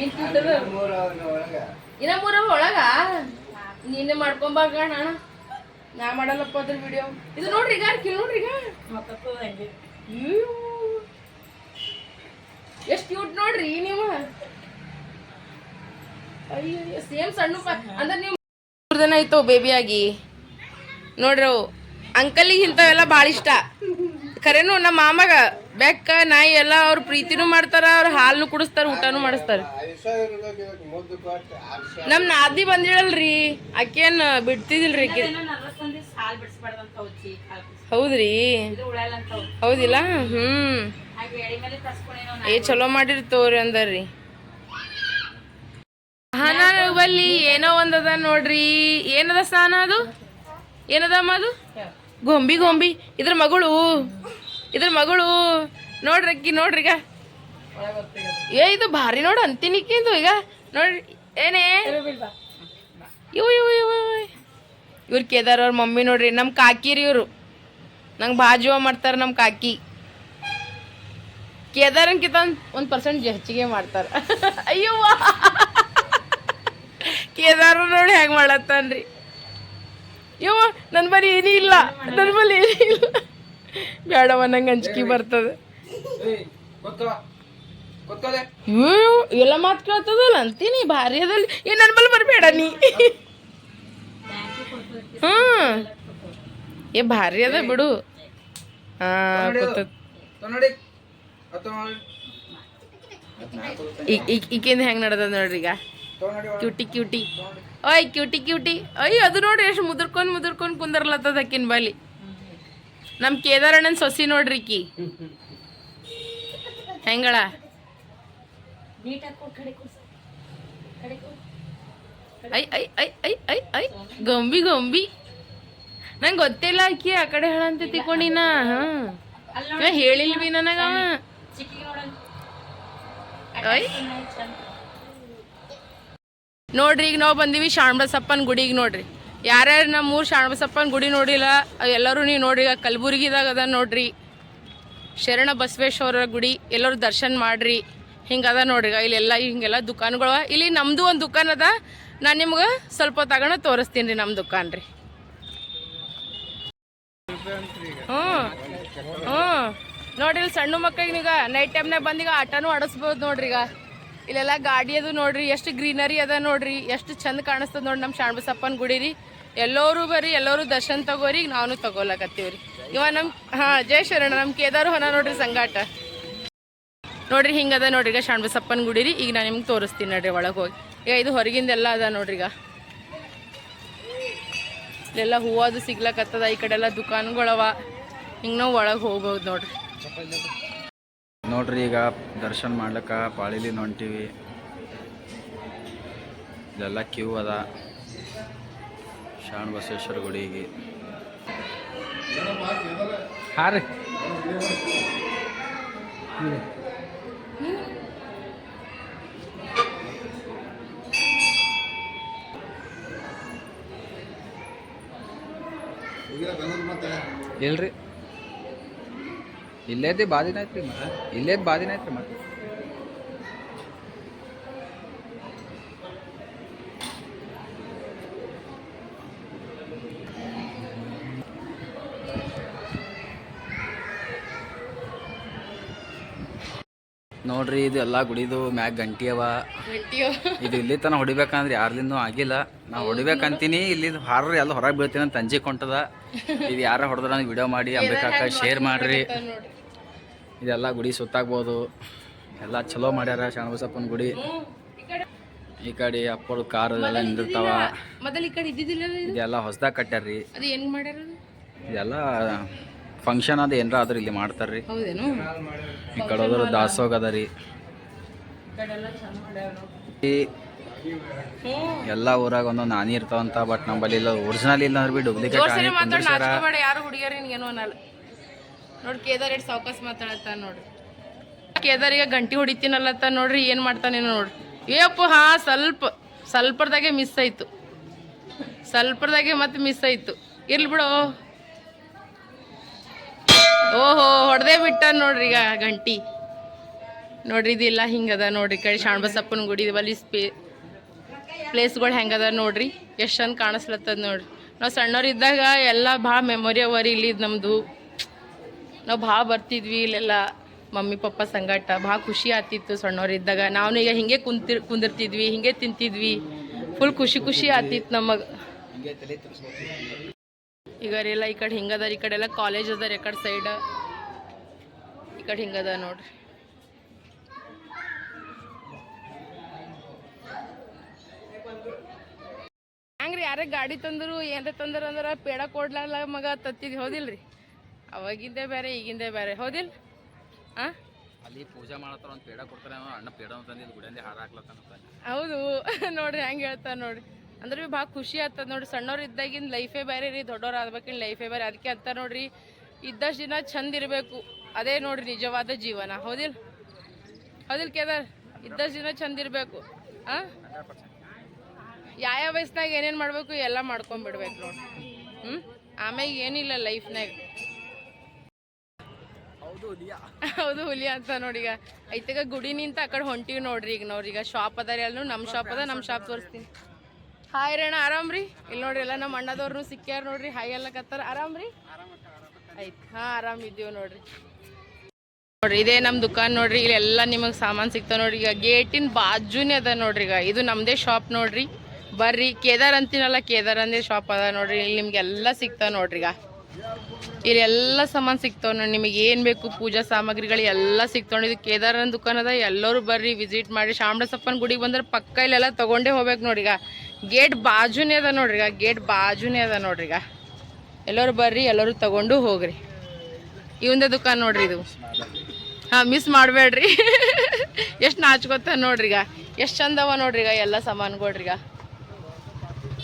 A: ಏನ್ ಕೂತದ ಇನ್ನ ಮೂರ ಒಳಗ. ನೀನೆ ಮಾಡ್ಕೊಂಬಾಗ ಅಣ್ಣ ನಾ ಮಾಡಲ್ಲಪ್ಪ ಅದ್ರ ವಿಡಿಯೋ ಇದು ನೋಡ್ರಿ ಈಗ ಕಿಲ್ ನೋಡ್ರಿ ಈಗ. ಅಯ್ಯೋ. ಎಷ್ಟ್ ಕ್ಯೂಟ್ ನೋಡ್ರಿ ನೀವು. ಅಯ್ಯೋ ಸೇಮ್ ಸಣ್ಣ ಪ ಅಂದ್ರೆ ನೀವು ಮೂರು ದಿನ ಆಯ್ತು ಬೇಬಿ ಆಗಿ. ನೋಡ್ರಿ ಅವು. ಅಂಕಲಿಗೆ ಇಂಥವೆಲ್ಲ ಭಾಳ ಇಷ್ಟ. ಖರೇನು ನಮ್ಮ ಮಾಮಗ ಬೆಕ್ಕ ನಾಯಿ ಎಲ್ಲ ಅವ್ರ ಪ್ರೀತಿನೂ ಮಾಡ್ತಾರ ಅವ್ರ ಹಾಲು ಕುಡಿಸ್ತಾರ ಊಟನೂ ಮಾಡಿಸ್ತಾರ. ನಮ್ ನಾದಿ ಬಂದಿಳಲ್ರಿ. ಆಕೇನ್ ಬಿಡ್ತಿದಿಲ್ರಿ ಆಕೆ. ಹೌದ್ರಿ? ಹೌದಿಲ್ಲ? ಹ್ಮ್. ಏ ಚಲೋ ಮಾಡಿರ್ತವ್ರಿ ಅಂದರ್ರಿ. ಸ್ನಾನ ಬಲ್ಲಿ ಏನೋ ಒಂದದ ನೋಡ್ರಿ. ಏನದ ಸ್ನಾನ ಅದು? ಏನದಮ್ಮ ಅದು? ಗೊಂಬಿ ಗೊಂಬಿ. ಇದ್ರ ಮಗಳು. ಇದ್ರ ಮಗಳು. ನೋಡ್ರಿ ಅಕ್ಕಿ ನೋಡ್ರಿ ಈಗ. ಏ ಇದು ಭಾರಿ ನೋಡು ಅಂತಿನಿಕ್ಕಿಂದು ಈಗ. ನೋಡ್ರಿ. ಏನೇ? ಇವು ಇವು ಇವು. ಇವ್ರ ಕೇದಾರ್ ಅವ್ರ ಮಮ್ಮಿ ನೋಡ್ರಿ ನಮ್ಮ ಕಾಕಿರಿ ಇವರು. ನಂಗೆ ಬಾಜು ಮಾಡ್ತಾರೆ ನಮ್ಮ ಕಾಕಿ. ಕೇದಾರನ್ಕಿಂತ ಒಂದು ಪರ್ಸೆಂಟ್ ಹೆಚ್ಚಿಗೆ ಮಾಡ್ತಾರೆ. *laughs* ಅಯ್ಯವ್ವ ಕೇದಾರ ನೋಡಿ ಹೆಂಗೆ ಮಾಡತ್ತಾನ್ರಿ. ಯವ್ವ ನನ್ನ ಬಳಿ ಏನೂ ಇಲ್ಲ. ನನ್ನ ಬಳಿ ಏನೂ ಇಲ್ಲ. ಬೇಡವ ನಂಗೆ ಅಂಜಿಕೆ ಬರ್ತದೆ.
C: ಇವ್
A: ಅಯ್ಯೋ ಎಲ್ಲ ಮಾತು ಕೇಳ್ತದಲ್ಲ ಅಂತೀನಿ, ಭಾರಿ ಅದಲ್ಲಿ ಏ ನನ್ನ ಬಳಿ ಬರಬೇಡ ನೀ. ಹ್ಮ್. ಏ ಭಾರಿ ಅದ ಬಿಡು. ಈಕಿಂದ ಹೆಂಗೆ ನಡೆದ ನೋಡ್ರಿ ಈಗ. Cutie cutie. ಓಯ್ ಕ್ಯೂಟಿ ಕ್ಯೂಟಿ. ಅಯ್ಯ ಅದು ನೋಡ್ರಿ ಎಷ್ಟು ಮುದುರ್ಕೊಂಡ್ ಮುದುರ್ಕೊಂಡ್ ಕುಂದರ್ಲತ್ತದ ಅಕ್ಕಿನ ಬಲಿ. ನಮ್ಮ ಕೇದಾರಣ್ಣನ ಸೊಸಿ ನೋಡ್ರಿ ಕಿ ಹೆಂಗಳ? ಐ ಐ ಐ ಐ ಐ ಐ. ಗೊಂಬಿ ಗೊಂಬಿ. ನಂಗೆ ಗೊತ್ತಿಲ್ಲ ಆಕಿ ಆ ಕಡೆ ಹೇಳಂತ ತಿಕೊಂಡಿನ ಹಾ. ಹೇಳಿಲ್ವಿ ನನಗ ನೋಡ್ರಿ, ಈಗ ನಾವು ಬಂದೀವಿ ಶಾಣಬಸಪ್ಪನ ಗುಡಿಗೆ ನೋಡ್ರಿ. ಯಾರ್ಯಾರು ನಮ್ಮ ಊರು ಶಾಣಬಸಪ್ಪನ ಗುಡಿ ನೋಡಿಲ್ಲ ಎಲ್ಲರೂ ನೀವು ನೋಡ್ರಿ ಈಗ ಕಲಬುರ್ಗಿದಾಗ ಅದ ನೋಡ್ರಿ. ಶರಣ ಬಸವೇಶ್ವರ ಗುಡಿ, ಎಲ್ಲರೂ ದರ್ಶನ ಮಾಡ್ರಿ. ಹಿಂಗದ ನೋಡ್ರಿ ಇಲ್ಲಿ ಇಲ್ಲೆಲ್ಲ ಹಿಂಗೆಲ್ಲ ದುಕಾನ್ಗಳು. ಇಲ್ಲಿ ನಮ್ಮದು ಒಂದು ದುಕಾನ್ ಅದ ನಾನು ನಿಮ್ಗೆ ಸ್ವಲ್ಪ ತಗೊಂಡು ತೋರಿಸ್ತೀನಿ ರೀ ನಮ್ಮ ದುಕಾನ್ ರೀ. ಹ್ಞೂ ಹ್ಞೂ. ನೋಡ್ರಿ ಇಲ್ಲಿ ಸಣ್ಣ ಮಕ್ಕಳಿಗೆ ಈಗ ನೈಟ್ ಟೈಮ್ನಾಗ ಬಂದೀಗ ಆಟನೂ ಆಡಿಸ್ಬೋದು ನೋಡ್ರಿ ಈಗ. ಇಲ್ಲೆಲ್ಲ ಗಾಡಿ ಅದು ನೋಡ್ರಿ, ಎಷ್ಟು ಗ್ರೀನರಿ ಅದ ನೋಡ್ರಿ, ಎಷ್ಟು ಚಂದ ಕಾಣಿಸ್ತದ ನೋಡ್ರಿ ನಮ್ಮ ಶಾಣಬಸಪ್ಪನ ಗುಡಿ ರೀ. ಎಲ್ಲರೂ ಬರ್ರಿ, ಎಲ್ಲರೂ ದರ್ಶನ ತಗೋರಿ ಈಗ ನಾವು ತಗೋಲಕತ್ತೀವಿ ರೀ ಇವ ನಮ್ಮ ಹಾಂ ಜಯ ಶರಣ ನಮ್ಮ ಕೇದಾರು ಹೊನ ನೋಡ್ರಿ ಸಂಗಾಟ. ನೋಡ್ರಿ ಹಿಂಗದ ನೋಡ್ರಿ ಈಗ ಶಾಣ್ಬಸಪ್ಪನ ಗುಡಿ ರೀ, ಈಗ ನಾನು ನಿಮ್ಗೆ ತೋರಿಸ್ತೀನಿ ನೋಡ್ರಿ ಒಳಗೆ ಹೋಗಿ. ಈಗ ಇದು ಹೊರಗಿಂದೆಲ್ಲ ಅದ ನೋಡ್ರಿ ಈಗ. ಇಲ್ಲೆಲ್ಲ ಹೂವು ಅದು ಸಿಗ್ಲಕತ್ತದ ಈ ಕಡೆ ಎಲ್ಲ ದುಕಾನ್ಗಳವ. ಹಿಂಗೆ ನಾವು ಒಳಗೆ ಹೋಗ್ಬೋದು ನೋಡ್ರಿ.
E: ನೋಡ್ರಿ ಈಗ ದರ್ಶನ ಮಾಡ್ಲಿಕ್ಕೆ ಪಾಳಿಲಿ ಹೊಂಟಿವಿ ಇದೆಲ್ಲ ಕ್ಯೂ ಅದ. ಶಾಣ ಬಸವೇಶ್ವರ ಗುಡಿಗೆ. ಹಾಂ ರೀ ಇಲ್ರಿ. ಇಲ್ಲೇದಿ ಬಾದಿನ ಐತ್ರಿ ಮತ್ತೆ? ಇಲ್ಲೇದ್ ಬಾದಿನ ಐತ್ರಿ ಮತ್ತೆ? ನೋಡ್ರಿ ಇದು ಎಲ್ಲ ಗುಡಿದು ಮ್ಯಾಗ ಗಂಟಿ ಅವ. ಇದು ಇಲ್ಲಿ ತನ ಹೊಡಿಬೇಕಂದ್ರೆ ಯಾರ್ಲಿಂದ ಆಗಿಲ್ಲ. ನಾ ಹೊಡಿಬೇಕಂತೀನಿ ಇಲ್ಲಿ ಹಾರ್ರಿ ಎಲ್ಲ ಹೊರಗೆ ಬೀಳ್ತೀನಿ ಅಂತ ಅಂಜಿ ಕೊಂಟದ ಇದು ಯಾರ ಹೊಡೆದ್ರ ವಿಡಿಯೋ ಮಾಡಿ ಅಂಬಿಕಾಕ ಶೇರ್ ಮಾಡ್ರಿ. ಇದೆಲ್ಲ ಗುಡಿ ಸುತ್ತಾಗ್ಬೋದು. ಎಲ್ಲ ಚಲೋ ಮಾಡ್ಯಾರ ಶಾಣಬಸಪ್ಪನ ಗುಡಿ. ಈ ಕಡೆ. ಅಪ್ಪಳು ಕಾರ್ ಎಲ್ಲ ನಿಂದಿರ್ತಾವ. ಇದೆಲ್ಲ ಹೊಸದಾಗ
A: ಕಟ್ಟಾರ್ರಿ
E: ಇದೆಲ್ಲ ಫಂಕ್ಷನ್ ಅದು ಏನರ ಆದ್ರೆ ಇಲ್ಲಿ ಮಾಡ್ತಾರ್ರಿ.
A: ಹೌದೇನು?
E: ಈ ಕಡೆ ಹೋದ್ರೆ ದಾಸೋಗ ಅದ ರೀ
A: ಎಲ್ಲ.
E: ಊರಾಗ ಒಂದೊಂದು ನಾನಿ ಇರ್ತಾವಂತ ಬಟ್ ನಮ್ಮಲ್ಲಿ ಇಲ್ಲ ಒರಿಜಿನಲ್ ಇಲ್ಲ ಅಂದ್ರೆ ಬಿ ಡೂಪ್ಲಿಕೇಟ್
A: ಜೋರ್
E: ಆನಿ
A: ಸರಿ ಮಾತಾಡ್ ನಾಚ್ಕೋಬೇಡ ಯಾರು ಹುಡುಗಿಯರು ನಿನ್ಗೇನು ಅನ್ನಲ್ಲ. ನೋಡಿ ಕೇದಾರ್ ಎಷ್ಟು ಸಾವ್ಕಾಸ್ ಮಾತಾಡತ್ತ ನೋಡ್ರಿ ಕೇದಾರಿಗೆ ಗಂಟಿ ಹೊಡಿತೀನಲ್ಲತ್ತ ನೋಡ್ರಿ ಏನು ಮಾಡ್ತಾನೇನೋ ನೋಡ್ರಿ ಏಪ್ಪ ಹಾ ಸ್ವಲ್ಪ ಸ್ವಲ್ಪದಾಗೆ ಮಿಸ್ ಆಯ್ತು. ಸ್ವಲ್ಪದಾಗೆ ಮತ್ತೆ ಮಿಸ್ ಆಯ್ತು. ಇರ್ಲಿ ಬಿಡು. ಓಹೋ, ಹೊಡೆದೇ ಬಿಟ್ಟ ನೋಡ್ರಿ ಈಗ ಗಂಟಿ. ನೋಡ್ರಿ, ಇದೆಲ್ಲ, ಹಿಂಗದ ನೋಡ್ರಿ. ಕಡೆ ಶಾಣಬಸಪ್ಪನ ಗುಡಿ ಬಲ್ಲಿ ಸ್ಪೇ, ಪ್ಲೇಸ್ಗಳು ಹೆಂಗದ ನೋಡ್ರಿ. ಎಷ್ಟು ಚಂದ ಕಾಣಿಸ್ಲತ್ತದ ನೋಡ್ರಿ. ನಾವು ಸಣ್ಣವರಿದ್ದಾಗ ಎಲ್ಲ ಭಾಳ ಮೆಮೊರಿ ಅವರಿ ಇಲ್ಲಿ ನಮ್ಮದು ನಾವು ಭಾಳ ಬರ್ತಿದ್ವಿ ಇಲ್ಲೆಲ್ಲ. ಮಮ್ಮಿ, ಪಪ್ಪ ಸಂಗಟ, ಭಾಳ ಖುಷಿ ಆತಿತ್ತು ಸಣ್ಣವರಿದ್ದಾಗ ನಾವು ಈಗ ಹಿಂಗೆ ಕುಂತಿರ್, ಕುಂದಿರ್ತಿದ್ವಿ, ಹಿಂಗೆ ತಿಂತಿದ್ವಿ. ಫುಲ್ ಖುಷಿ ಖುಷಿ ಆತಿತ್ತು ನಮಗೆ. ಈಗ ಎಲ್ಲ ಈ ಕಡೆ ಹಿಂಗದ ಈ ಕಡೆ ಎಲ್ಲ ಕಾಲೇಜ್ ಅದ ಈ ಕಡೆ ಸೈಡ್ ಈ ಕಡೆ ಹಿಂಗದ ನೋಡ್ರಿ. ಹಂಗ್ರಿ ಯಾರೇ ಗಾಡಿ ತಂದರು ಏನ್ರ ತಂದರು ಅಂದ್ರೆ ಪೇಡ ಕೊಡ್ಲಾರ್ಲ ಮಗ ತತ್ತಿದ್ ಹೌದಿಲ್ರಿ. ಅವಾಗಿಂದೇ ಬೇರೆ ಈಗಿಂದೆ ಬೇರೆ ಹೋದಿಲ್? ಆ?
E: ಅಲ್ಲಿ ಪೂಜೆ ಮಾಡತ್ತಾರ ಒಂದು ಪೇಡ ಕೊಡ್ತಾರೆ ಅಣ್ಣ ಪೇಡ ತಂದಿದ್ದು ಗುಡಿಯಲ್ಲಿ ಹಾರ ಹಾಕ್ಲತ್ತಾನ
A: ಹೌದು. *laughs* ನೋಡ್ರಿ ಹೆಂಗೆ ಹೇಳ್ತಾರ ನೋಡ್ರಿ. ಅಂದ್ರೆ ಭೀ ಭಾಳ ಖುಷಿ ಆತ ನೋಡ್ರಿ. ಸಣ್ಣವ್ರು ಇದ್ದಾಗಿನ ಲೈಫೇ ಬೇರೆ ರೀ ದೊಡ್ಡವ್ರು ಲೈಫ್ ಲೈಫೇ ಬೇರೆ. ಅದಕ್ಕೆ ಅಂತ ನೋಡ್ರಿ ಇದ್ದಷ್ಟು ದಿನ ಚಂದ ಇರಬೇಕು. ಅದೇ ನೋಡ್ರಿ ನಿಜವಾದ ಜೀವನ. ಹೌದಿಲ್ಲ ಹೌದಿಲ್ಲ ಕೇದಾರ್? ಇದ್ದಷ್ಟು ದಿನ ಚಂದ ಇರಬೇಕು. ಆ? ಯಾವ ವಯಸ್ಸಿನಾಗ ಏನೇನು ಮಾಡಬೇಕು ಎಲ್ಲ ಮಾಡ್ಕೊಂಬಿಡ್ಬೇಕು ನೋಡಿ ಹ್ಞೂ ಆಮ್ಯಾಗ ಏನಿಲ್ಲ ಲೈಫ್ನಾಗ ಹೌದು ಹುಲಿ ಅಂತ ನೋಡಿ ಈಗ. ಐತೆಗ ಗುಡಿ ನಿಂತ ಆ ಕಡೆ ಹೊಂಟಿವಿ ನೋಡ್ರಿ ಈಗ ನೋಡ್ರಿ. ಈಗ ಶಾಪ್ ಅದಾರ ಅಲ್ಲೂ ನಮ್ಮ ಶಾಪ್ ಅದ ನಮ್ಮ ಶಾಪ್ ತೋರಿಸ್ತೀನಿ. ಹಾಯ್ ರೇಣ ಆರಾಮ್ರಿ ಇಲ್ಲಿ ನೋಡ್ರಿ ಎಲ್ಲ ನಮ್ಮ ಅಣ್ಣದವ್ರು ಸಿಕ್ಕ್ಯಾರ ನೋಡ್ರಿ ಹಾಯ್ ಎಲ್ಲ ಕತ್ತಾರ ಆರಾಮ್ರಿ ಆಯ್ತು ಹಾಂ ಆರಾಮಿದ್ದೀವಿ ನೋಡ್ರಿ. ನೋಡ್ರಿ, ಇದೇ ನಮ್ಮ ದುಕಾನ್ ನೋಡ್ರಿ, ಇಲ್ಲಿ ಎಲ್ಲ ನಿಮಗೆ ಸಾಮಾನು ಸಿಗ್ತಾವ ನೋಡ್ರಿ. ಈಗ ಗೇಟಿನ ಬಾಜುನೇ ಅದ ನೋಡ್ರಿ ಈಗ. ಇದು ನಮ್ಮದೇ ಶಾಪ್ ನೋಡ್ರಿ. ಬರ್ರಿ, ಕೇದಾರ್ ಅಂತೀನಲ್ಲ, ಕೇದಾರ್ ಅಂದೇ ಶಾಪ್ ಅದ ನೋಡ್ರಿ. ಇಲ್ಲಿ ನಿಮ್ಗೆ ಎಲ್ಲ ಸಿಗ್ತಾವ ನೋಡ್ರಿ ಈಗ. ಇಲ್ಲಿ ಎಲ್ಲ ಸಾಮಾನು ಸಿಗ್ತಾವ ನೋಡಿ, ನಿಮಗೆ ಏನು ಬೇಕು, ಪೂಜಾ ಸಾಮಗ್ರಿಗಳು ಎಲ್ಲ ನೋಡಿ. ಇದು ಕೇದಾರನ ದುಕಾನ್ ಅದ. ಎಲ್ಲರೂ ಬರ್ರಿ ವಿಸಿಟ್ ಮಾಡಿ ಶಾಮಡಸಪ್ಪನ ಗುಡಿಗೆ ಬಂದ್ರೆ ಪಕ್ಕ ಇಲ್ಲೆಲ್ಲ ತೊಗೊಂಡೇ ಹೋಗ್ಬೇಕು ನೋಡಿ ಈಗ. ಗೇಟ್ ಬಾಜುನೇ ಅದ ನೋಡ್ರಿ ಗೇಟ್ ಬಾಜುನೇ ಅದ ನೋಡ್ರಿ, ಈಗ. ಎಲ್ಲರೂ ಬರ್ರಿ, ಎಲ್ಲರೂ ತಗೊಂಡು ಹೋಗ್ರಿ. ಇವಂದೇ ದುಕಾನ್ ನೋಡ್ರಿ ಇದು. ಹಾಂ ಮಿಸ್ ಮಾಡಬೇಡ್ರಿ. ಎಷ್ಟು ನಾಚ್ಕೊತ ನೋಡ್ರಿ, ಈಗ. ಎಷ್ಟು ಚಂದ ಅವ ನೋಡ್ರಿ, ಈಗ ಎಲ್ಲ ಸಾಮಾನುಗಳ್ರಿ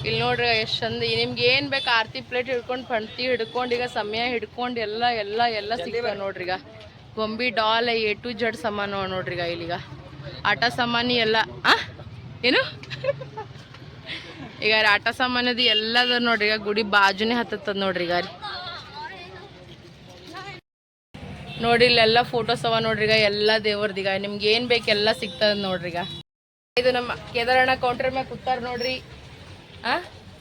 A: ಇಲ್ಲಿ ನೋಡ್ರಿ ಎಷ್ಟು ಚಂದ. ನಿಮ್ಗೆ ಏನು ಬೇಕು ಆರ್ತಿ ಪ್ಲೇಟ್ ಹಿಡ್ಕೊಂಡು, ಪಂಕ್ತಿ ಹಿಡ್ಕೊಂಡು, ಈಗ ಸಮಯ ಹಿಡ್ಕೊಂಡು, ಎಲ್ಲ ಎಲ್ಲ ಎಲ್ಲ ಸಿಗ್ತಾವ ನೋಡ್ರಿ, ಈಗ. ಗೊಂಬಿ ಡಾಲ್ ಎ ಟು ಜಡ್ ಸಾಮಾನು ನೋಡ್ರಿ, ಈಗ ಇಲ್ಲಿಗ. ಆಟ ಸಾಮಾನು ಎಲ್ಲ. ಏನು? ಈಗ ಆಟ ಸಾಮಾನದು ಎಲ್ಲದ ನೋಡ್ರಿ, ಈಗ ಗುಡಿ ಬಾಜುನೇ ಹತ್ತದ ನೋಡ್ರಿ ಈಗ ನೋಡಿ ಇಲ್ಲೆಲ್ಲ ಫೋಟೋಸ್ ಅವ ನೋಡ್ರಿ ಈಗ, ಎಲ್ಲ ದೇವ್ರದೀಗ ನಿಮ್ಗೆ ಏನು ಬೇಕು ಎಲ್ಲ ಸಿಗ್ತದ ನೋಡ್ರಿ ಈಗ. ಇದು ನಮ್ಮ ಕೇದಾರಣ್ಣ ಕೌಂಟರ್ ಮ್ಯಾಗ ಕೂತಾರ ನೋಡ್ರಿ. ಆ?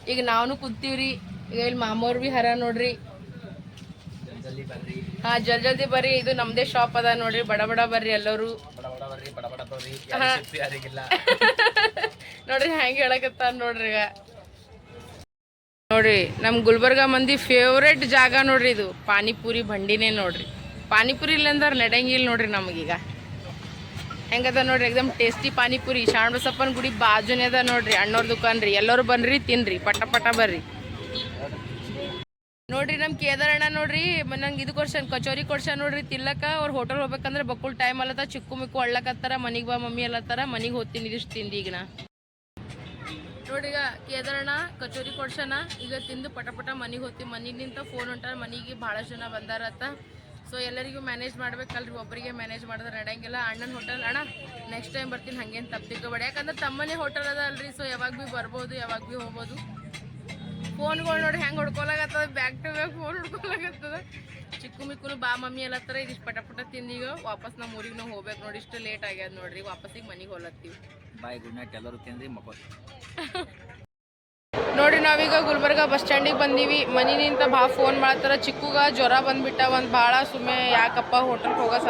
A: ಈಗ ನಾವು ಕೂತೀವ್ರಿ. ಈಗ ಇಲ್ಲಿ ಮಾಮೋರ್ ಬಿ ಹರ ನೋಡ್ರಿ. ಹಾ ಜಲ್ ಜಲ್ದಿ ಬರ್ರಿ. ಇದು ನಮ್ದೇ ಶಾಪ್ ಅದ ನೋಡ್ರಿ. ಬಡ ಬಡ ಬರ್ರಿ ಎಲ್ಲರೂ. ನೋಡ್ರಿ ಹೆಂಗ್ ಹೇಳಕತ್ತಾರ ನೋಡ್ರಿ ಈಗ. ನೋಡ್ರಿ ನಮ್ಮ ಗುಲ್ಬರ್ಗ ಮಂದಿ ಫೇವ್ರೇಟ್ ಜಾಗ ನೋಡ್ರಿ ಇದು. ಪಾನಿಪುರಿ ಬಂಡಿನೇ ನೋಡ್ರಿ. ಪಾನಿಪುರಿ ಇಲ್ಲಂದ್ರೆ ನಡೆಯಂಗಿಲ್ಲ ನೋಡ್ರಿ ನಮಗೀಗ ಹೆಂಗದ ನೋಡ್ರಿ ಎಕ್ದಮ್ ಟೇಸ್ಟಿ ಪಾನಿಪುರಿ. ಶಾಣ ಬಸಪ್ಪನ ಗುಡಿ ಬಾಜುನೇ ಅದ ನೋಡ್ರಿ. ಅಣ್ಣವ್ರ ದುಕಾನ್ ರೀ ಎಲ್ಲರೂ ಬನ್ರಿ ತಿನ್ರಿ. ಪಟ ಪಟ ಬರ್ರಿ. ನೋಡ್ರಿ ನಮ್ ಕೇದಾರಣ್ಣ ನೋಡ್ರಿ, ನಂಗೆ ಇದು ಕೊಡ್ಸನ್, ಕಚೋರಿ ಕೊಡ್ಸನ್ ನೋಡ್ರಿ ತಿಲ್ಲಕ ಅವ್ರ ಹೋಟೆಲ್ ಹೋಗ್ಬೇಕಂದ್ರೆ ಬಕ್ಕುಲ್ ಟೈಮ್ ಅಲ್ಲತ್ತ ಚಿಕ್ಕು ಮಿಕ್ಕು ಅಳ್ಳಕತ್ತಾರ, ಮನಿಗ್ ಬಾ ಮಮ್ಮಿ ಅಲ್ಲತ್ತಾರ, ಮನಿಗ್ ಹೋಗ್ತೀನಿ ಇದಿಷ್ಟು ತಿಂದು ಈಗ ನಾ ನೋಡ್ರಿ ಕೇದಾರಣ್ಣ ಕಚೋರಿ ಕೊಡ್ಸನ, ಈಗ ತಿಂದು ಪಟ ಪಟ ಮನಿಗೆ ಹೋಗ್ತೀವಿ ಮನಿಗಿಂತ ಫೋನ್ ಹೊಂಟಾರ, ಮನಿಗೆ ಭಾಳಷ್ಟು ಜನ ಬಂದಾರತ್ತ. ಸೊ ಎಲ್ಲರಿಗೂ ಮ್ಯಾನೇಜ್ ಮಾಡ್ಬೇಕಲ್ರಿ ಒಬ್ಬರಿಗೆ ಮ್ಯಾನೇಜ್ ಮಾಡಿದ್ರೆ ನಡೆಯಂಗಿಲ್ಲ. ಅಣ್ಣನ ಹೋಟೆಲ್ ಅಣ್ಣ ನೆಕ್ಸ್ಟ್ ಟೈಮ್ ಬರ್ತೀನಿ, ಹಂಗೇನು ತಪ್ಪಿಕೋಬೇಡ ಯಾಕಂದ್ರೆ ತಮ್ಮನೇ ಹೋಟೆಲ್ ಅದ ಅಲ್ರಿ ಸೊ ಯಾವಾಗ ಭೀ ಬರ್ಬೋದು, ಯಾವಾಗ ಭೀ ಹೋಗ್ಬೋದು. ಫೋನ್ಗಳು ನೋಡಿ ಹೆಂಗೆ ಹೊಡ್ಕೊಲಾಗತ್ತದ ಬ್ಯಾಕ್ ಟು ಬ್ಯಾಕ್ ಫೋನ್ ಹೊಡ್ಕೊಲಾಗತ್ತದ ಚಿಕ್ಕು ಮಿಕ್ಕುನು ಬಾ ಮಮ್ಮಿ ಎಲ್ಲತ್ತರ ಇದಿಷ್ಟು ಪಟ ಪಟ ತಿಂದೀಗ ವಾಪಸ್ ನಮ್ಮ ಊರಿಗೆ ನಾವು ಹೋಗ್ಬೇಕು ನೋಡಿ ಇಷ್ಟು ಲೇಟ್ ಆಗ್ಯದ ನೋಡ್ರಿ ವಾಪಸ್ಸಿಗೆ ಮನೆಗೆ ಹೋಲತ್ತೀವಿ
E: ಬಾಯ್ ಗುಡ್ ನೈಟ್ ಎಲ್ಲರೂ ತಿಂದ್ರಿ ಮಕ್ಕಳು *laughs*
A: ನೋಡ್ರಿ ನಾವೀಗ ಗುಲ್ಬರ್ಗ ಬಸ್ ಸ್ಟ್ಯಾಂಡಿಗೆ ಬಂದೀವಿ. ಮನಿನಿಂದ ಭಾ ಫೋನ್ ಮಾಡ್ತಾರ. ಚಿಕ್ಕಗ ಜ್ವರ ಬಂದ್ಬಿಟ್ಟ, ಒಂದು ಭಾಳ ಸುಮ್ಮನೆ ಯಾಕಪ್ಪ ಹೋಟೆಲ್ಗೆ ಹೋಗೋ ಸ,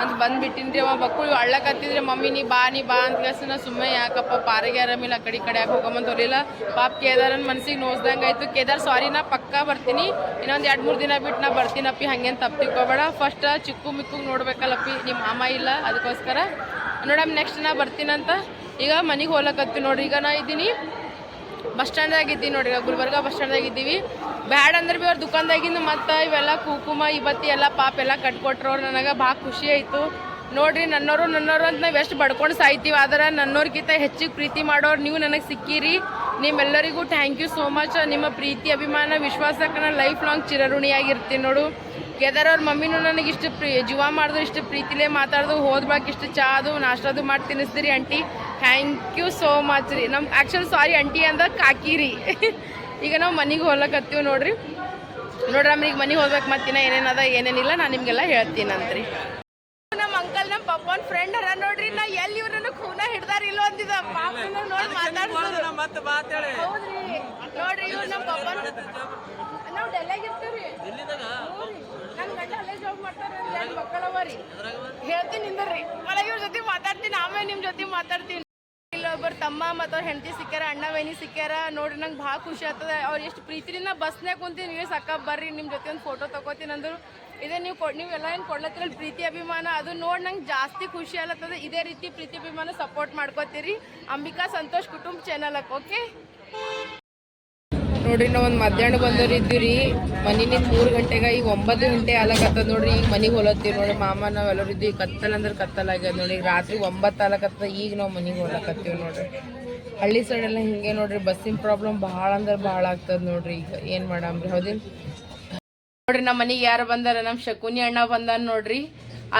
A: ಅಂತ ಬಂದ್ಬಿಟ್ಟಿನ್ರಿ ಅವ. ಮಕ್ಕಳು ಅಳ್ಳಕತ್ತಿದ್ರೆ, ಮಮ್ಮಿ, ನೀ ಬಾ ನೀ ಬಾ ಅಂತ ಕೇಸಿನ ಸುಮ್ಮನೆ ಯಾಕಪ್ಪ, ಪಾರಿಗೆ ಆರಾಮಿಲ್ಲ ಆ ಕಡೆ ಈ ಕಡೆ ಯಾಕೆ ಅಂತ ಹೊಲಿಲ್ಲ ಪಾಪ ಕೇದಾರನ್ ಮನ್ಸಿಗೆ ನೋಸ್ದಂಗೆ ಆಯ್ತು. ಕೇದಾರ್, ಸಾರಿ ನಾ ಪಕ್ಕಾ ಬರ್ತೀನಿ. ಇನ್ನೊಂದು ಎರಡು ಮೂರು ದಿನ ಬಿಟ್ಟು ನಾ ಬರ್ತೀನಪ್ಪಿ ಹಂಗೇನು ತಪ್ಪಿಕೋಬೇಡ ಫಸ್ಟ್ ಚಿಕ್ಕು ಮಿಕ್ಕು ನೋಡ್ಬೇಕಲ್ಲಪ್ಪಿ ನಿಮ್ಮ ಮಾಮ ಇಲ್ಲ, ಅದಕ್ಕೋಸ್ಕರ. ನೋಡಮ್ ನೆಕ್ಸ್ಟ್ ನಾ ಬರ್ತೀನಂತ. ಈಗ ಮನೆಗೆ ಹೋಗ್ಲಕತ್ತಿ ನೋಡ್ರಿ. ಈಗ ನಾ ಇದ್ದೀನಿ ಬಸ್ ಸ್ಟ್ಯಾಂಡ್ದಾಗ ಇದ್ದೀವಿ ನೋಡ್ರಿ ಗುಲ್ಬರ್ಗ ಬಸ್ ಸ್ಟ್ಯಾಂಡ್ದಾಗ ಇದ್ದೀವಿ ಬ್ಯಾಡ್ ಅಂದ್ರೆ ಭೀ ಅವ್ರ ದುಕಾನ್ದಾಗಿಂದ ಮತ್ತೆ ಇವೆಲ್ಲ ಕುಂಕುಮ, ಇವತ್ತಿ ಎಲ್ಲ ಪಾಪ ಎಲ್ಲ ಕಟ್ಕೊಟ್ರು ನನಗೆ ಭಾಳ ಖುಷಿ ಆಯಿತು. ನೋಡ್ರಿ, ನನ್ನೋರು ನನ್ನೋರು ಅಂತ ನಾವು ಎಷ್ಟು ಬಡ್ಕೊಂಡು ಸಾಯ್ತೀವಿ, ಆದ್ರೆ ನನ್ನೋರ್ಗಿಂತ ಹೆಚ್ಚಿಗೆ ಪ್ರೀತಿ ಮಾಡೋರು ನೀವು ನನಗೆ ಸಿಕ್ಕಿರಿ. ನಿಮ್ಮೆಲ್ಲರಿಗೂ ಥ್ಯಾಂಕ್ ಯು ಸೋ ಮಚ್ ನಿಮ್ಮ ಪ್ರೀತಿ, ಅಭಿಮಾನ ವಿಶ್ವಾಸಕ್ಕೆ ನಾನು ಲೈಫ್ ಲಾಂಗ್ ಚಿರಋಣಿಯಾಗಿರ್ತೀನಿ ನೋಡು. ಕೇದಾರ್ ಅವ್ರ ಮಮ್ಮಿನೂ ನನಗೆ ಇಷ್ಟು ಪ್ರೀ ಜೀವ ಮಾಡಿದ್ರು ಇಷ್ಟು ಪ್ರೀತಿಲೇ ಮಾತಾಡ್ದು ಹೋದ್ಬಾಕ್ ಇಷ್ಟು ಚಾ ಅದು ನಾಷ್ಟದು ಮಾಡಿ ತಿನ್ನಿಸ್ತೀರಿ aunty. Thank you so much ರೀ. ನಮ್ಮ ಆ್ಯಕ್ಚುಲ್ ಸಾರಿ ಆಂಟಿ ಅಂದ ಕಾಕಿರಿ ಈಗ ನಾವು ಮನೆಗೆ ಹೋಗ್ಲಕತ್ತೀವಿ ನೋಡ್ರಿ. ನೋಡ್ರಿ ಈಗ ಮನೆಗೆ ಹೋಗ್ಬೇಕು ಮತ್ತಿನ ಏನೇನದ ಏನೇನಿಲ್ಲ ನಾನು ನಿಮಗೆಲ್ಲ ಹೇಳ್ತೀನಂತ್ರಿ ನಮ್ಮ ಅಂಕಲ್ ನಮ್ಮ ಪಪ್ಪನ ಫ್ರೆಂಡ್ ಅರ ನೋಡ್ರಿ ನಾ ಎಲ್ಲಿ ಇವ್ರನ್ನ ಖೂನ ಹಿಡ್ದಾರ ಇಲ್ಲೋ ಅಂದಿದ ನೋಡಿ ಮಾತಾಡ್ಸೋದು. ಹೌದ್ರಿ. ನೋಡ್ರಿ ಇವ್ರು ನಮ್ಮ ಪಪ್ಪನ ನಾವು ಡೆಲ್ಲಾಗ ಇರ್ತೀವ್ರಿ. ನನ್ನ ಗಂಡ ಮಾಡ್ತಾರೆ ರೀ ಹೇಳ್ತೀನಿ ಒಳಗೆ ಇವ್ರ ಜೊತೆ ಮಾತಾಡ್ತೀನಿ, ಆಮೇಲೆ ನಿಮ್ಮ ಜೊತೆ ಮಾತಾಡ್ತೀನಿ. ಇಲ್ಲೊಬ್ಬರು ತಮ್ಮ ಮತ್ತು ಅವ್ರ ಹೆಂಡತಿ ಸಿಕ್ಕ್ಯಾರ, ಅಣ್ಣ ವೇಣಿ ಸಿಕ್ಕ್ಯಾರ, ನೋಡ್ರಿ ನಂಗೆ ಭಾಳ ಖುಷಿ ಆಗ್ತದೆ. ಅವ್ರು ಎಷ್ಟು ಪ್ರೀತಿಯಿಂದ ಬಸ್ನೇ ಕುಂತೀನಿ ನೀವು ಸಕ್ಕ ಬರ್ರಿ ನಿಮ್ಮ ಜೊತೆ ಒಂದು ಫೋಟೋ ತಗೋತೀನಿ ಅಂದರು. ಇದೇ ನೀವು ಕೊಡ್ ನೀವೆಲ್ಲ ಏನು ಕೊಡ್ಲತ್ತಿರಲ್ಲ, ಪ್ರೀತಿ ಅಭಿಮಾನ, ಅದು ನೋಡಿ ನಂಗೆ ಜಾಸ್ತಿ ಖುಷಿ ಆಗ್ಲತ್ತದ. ಇದೇ ರೀತಿ ಪ್ರೀತಿ ಅಭಿಮಾನ ಸಪೋರ್ಟ್ ಮಾಡ್ಕೋತೀರಿ. ಅಂಬಿಕಾ ಸಂತೋಷ್ ಕುಟುಂಬ ಚಾನಲಕ್ಕೆ ಓಕೆ ನೋಡ್ರಿ, ನಾವು ಒಂದು ಮಧ್ಯಾಹ್ನ ಬಂದವ್ರು ಇದ್ದೀವಿ ಮನಿನಿಂದ ಮೂರು ಗಂಟೆಗೆ, ಈಗ ಒಂಬತ್ತು ಗಂಟೆ ಆಲಕತ್ತದ ನೋಡ್ರಿ. ಈಗ ಮನೆಗೆ ಹೊಲತ್ತೀವಿ ನೋಡ್ರಿ, ಮಾಮ ನಾವೆಲ್ಲರೂ ಇದ್ದೀವಿ. ಕತ್ತಲ್ ಅಂದ್ರೆ ಕತ್ತಲಾಗ್ಯದ ನೋಡಿ ಈಗ ರಾತ್ರಿ ಒಂಬತ್ತು ಆಲಕತ್ತದ, ಈಗ ನಾವು ಮನೆಗೆ ಹೊಲಕತ್ತೀವಿ ನೋಡ್ರಿ. ಹಳ್ಳಿ ಸೈಡೆಲ್ಲ ಹಿಂಗೆ ನೋಡ್ರಿ ಬಸ್ಸಿನ ಪ್ರಾಬ್ಲಮ್ ಭಾಳ ಅಂದ್ರೆ ಭಾಳ ಆಗ್ತದ ನೋಡ್ರಿ. ಈಗ ಏನು ಮಾಡಮ್ರಿ, ಹೌದಿನ? ನೋಡ್ರಿ ನಮ್ಮ ಮನೆಗೆ ಯಾರು ಬಂದಾರ? ನಮ್ಮ ಶಕುನಿ ಅಣ್ಣ ಬಂದಾನ ನೋಡ್ರಿ.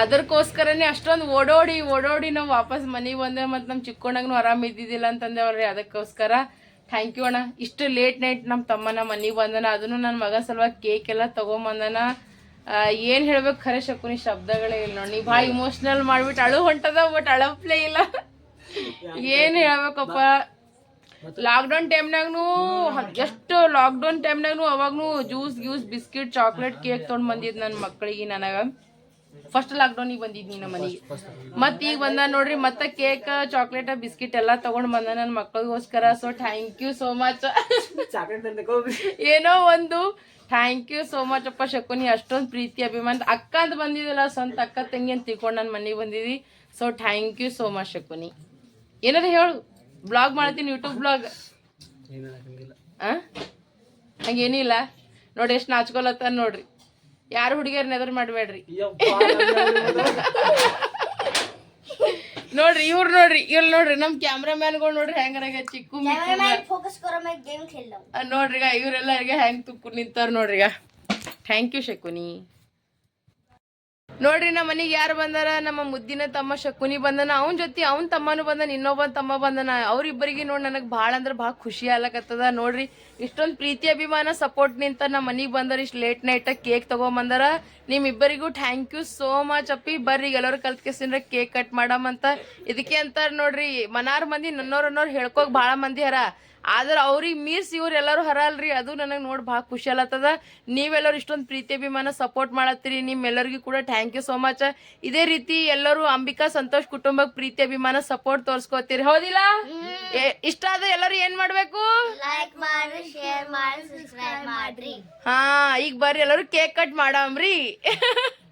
A: ಅದಕ್ಕೋಸ್ಕರನೇ ಅಷ್ಟೊಂದು ಓಡೋಡಿ ಓಡೋಡಿ ನಾವು ವಾಪಸ್ ಮನೆಗೆ ಬಂದೆ ಮತ್ತು ನಮ್ಮ ಚಿಕ್ಕೋಣಗೂ ಆರಾಮ ಇದ್ದಿದ್ದಿಲ್ಲ ಅಂತಂದೇವ್ರಿ. ಅದಕ್ಕೋಸ್ಕರ ಥ್ಯಾಂಕ್ ಯು ಅಣ್ಣ. ಇಷ್ಟು ಲೇಟ್ ನೈಟ್ ನಮ್ಮ ತಮ್ಮನ ಮನೆಗೆ ಬಂದನ. ಅದನ್ನು ನನ್ನ ಮಗ ಸಲುವಾಗಿ ಕೇಕ್ ಎಲ್ಲ ತಗೊಂಬಂದನ. ಏನು ಹೇಳ್ಬೇಕು ಖರೆ ಶಕುನಿ, ಶಬ್ದಗಳೇ ಇಲ್ಲ ನೋಡಿ. ಭಾಳ ಇಮೋಷ್ನಲ್ ಮಾಡ್ಬಿಟ್ಟು ಅಳು ಹೊಂಟದ ಬಟ್ ಅಳಪ್ಲೇ ಇಲ್ಲ. ಏನು ಹೇಳ್ಬೇಕಪ್ಪ. ಲಾಕ್ಡೌನ್ ಟೈಮ್ನಾಗೂ ಎಷ್ಟು ಲಾಕ್ಡೌನ್ ಟೈಮ್ನಾಗೂ ಅವಾಗೂ ಜ್ಯೂಸ್ ಗ್ಯೂಸ್ ಬಿಸ್ಕಿಟ್ ಚಾಕ್ಲೇಟ್ ಕೇಕ್ ತೊಗೊಂಡು ಬಂದಿದ್ದು ನನ್ನ ಮಕ್ಕಳಿಗೆ ನನಗೆ. ಫಸ್ಟ್ ಲಾಕ್ಡೌನಿಗೆ ಬಂದಿದ್ನಿ ನಮ್ಮ ಮನೆಗೆ. ಮತ್ತೆ ಈಗ ಬಂದ ನೋಡ್ರಿ ಮತ್ತೆ ಕೇಕ್ ಚಾಕ್ಲೇಟ್ ಬಿಸ್ಕಿಟ್ ಎಲ್ಲಾ ತಗೊಂಡ್ ಬಂದ ನನ್ನ ಮಕ್ಕಳಿಗೋಸ್ಕರ so thank you so much ಏನೋ ಒಂದು. ಥ್ಯಾಂಕ್ ಯು ಸೋ ಮಚ್ ಅಪ್ಪ ಶಕುನಿ ಅಷ್ಟೊಂದು ಪ್ರೀತಿ ಅಭಿಮಾನ. ಅಕ್ಕ ಅಂತ ಬಂದಿದ್ದಲ್ಲ ಸ್ವಂತ ಅಕ್ಕ ತಂಗಿ ಅಂತ ತಿಳ್ಕೊಂಡು ನನ್ನ ಮನೆಗೆ ಬಂದಿದ್ದಿ. So thank you so much Shakuni. ಏನಾರ ಹೇಳು ಬ್ಲಾಗ್ ಮಾಡ್ತೀನಿ ಯೂಟ್ಯೂಬ್ ಬ್ಲಾಗ್ ಹಂಗೇನಿಲ್ಲ ನೋಡಿ ಎಷ್ಟು ನಾಚ್ಕೊಲತ್ತ ನೋಡ್ರಿ. ಯಾರು ಹುಡುಗಿಯರ್ ನೆದರ್ ಮಾಡಬೇಡ್ರಿ. ನೋಡ್ರಿ ಇವ್ರು ನೋಡ್ರಿ ಇವ್ರು ನೋಡ್ರಿ ನಮ್ ಕ್ಯಾಮ್ರಾಮ್ಯಾನ್ಗಳು ನೋಡ್ರಿ ಹೆಂಗರಾಗ ಚಿಕ್ಕು ನೋಡ್ರಿ ಇವರೆಲ್ಲರಿಗೆ ಹೆಂಗ್ ತುಕ್ಕು ನಿಂತಾರ ನೋಡ್ರಿ ಥ್ಯಾಂಕ್ ಯು ಶಕುನಿ. ನೋಡ್ರಿ, ನಮ್ಮ ಮನೆಗೆ ಯಾರು ಬಂದಾರ? ನಮ್ಮ ಮುದ್ದಿನ ತಮ್ಮ ಶಕುನಿ ಬಂದನ, ಅವನ ಜೊತೆ ಅವನ ತಮ್ಮನು ಬಂದನ ಇನ್ನೊಬ್ಬ ತಮ್ಮ ಬಂದನ. ಅವ್ರಿಬ್ಬರಿಗೆ ನೋಡಿ ನನಗೆ ಭಾಳ ಅಂದ್ರೆ ಭಾಳ ಖುಷಿ ಆಗ್ಲಕತ್ತದ. ನೋಡ್ರಿ, ಇಷ್ಟೊಂದು ಪ್ರೀತಿ, ಅಭಿಮಾನ ಸಪೋರ್ಟ್ ನಿಂತ ನಮ್ಮ ಮನೆಗೆ ಬಂದಾರ. ಇಷ್ಟು ಲೇಟ್ ನೈಟ್ ಕೇಕ್ ತೊಗೊಂಬಂದಾರ. ನಿಮ್ಮಿಬ್ಬರಿಗೂ ಥ್ಯಾಂಕ್ ಯು ಸೋ ಮಚ್ ಅಪ್ಪಿ. ಬರ್ರಿ ಎಲ್ಲರೂ ಕಲ್ತ್ಕೇಸಿಂದ್ರೆ ಕೇಕ್ ಕಟ್ ಮಾಡಮಂತ ಇದಕ್ಕೆ ಅಂತಾರ ನೋಡ್ರಿ, ಮನಾರ್ ಮಂದಿ ನನ್ನೋರ್ ಅನ್ನೋರು ಹೇಳ್ಕೋಕ್ ಭಾಳ ಮಂದಿ ಹರ ಆದ್ರೆ ಅವ್ರಿಗೆ ಮೀರ್ಸ್ ಇವ್ರು ಎಲ್ಲರೂ ಹರಲ್ರಿ ಅದು ನನಗೆ ನೋಡಿ ಭಾಳ ಖುಷಿ ಅಲ್ಲತ್ತದ ನೀವೆಲ್ಲರೂ ಇಷ್ಟೊಂದು ಪ್ರೀತಿ ಅಭಿಮಾನ ಸಪೋರ್ಟ್ ಮಾಡತ್ತೀರಿ ನಿಮ್ಮೆಲ್ಲರಿಗೂ ಕೂಡ ಥ್ಯಾಂಕ್ ಯು ಸೋ ಮಚ್ ಇದೇ ರೀತಿ ಎಲ್ಲರೂ ಅಂಬಿಕಾ ಸಂತೋಷ್ ಕುಟುಂಬಕ್ಕೆ ಪ್ರೀತಿ ಅಭಿಮಾನ ಸಪೋರ್ಟ್ ತೋರಿಸ್ಕೋತೀರಿ ಹೌದಿಲ್ಲ? ಇಷ್ಟ ಆದ್ರೆ ಎಲ್ಲರೂ ಏನ್ ಮಾಡ್ಬೇಕು?
B: ಲೈಕ್ ಮಾಡ್ರಿ ಶೇರ್ ಮಾಡಿ ಸಬ್ಸ್ಕ್ರೈಬ್ ಮಾಡ್ರಿ.
A: ಹಾ ಈಗ ಬರ್ರಿ ಎಲ್ಲರೂ cake cut ಮಾಡಮ್ರಿ. *laughs*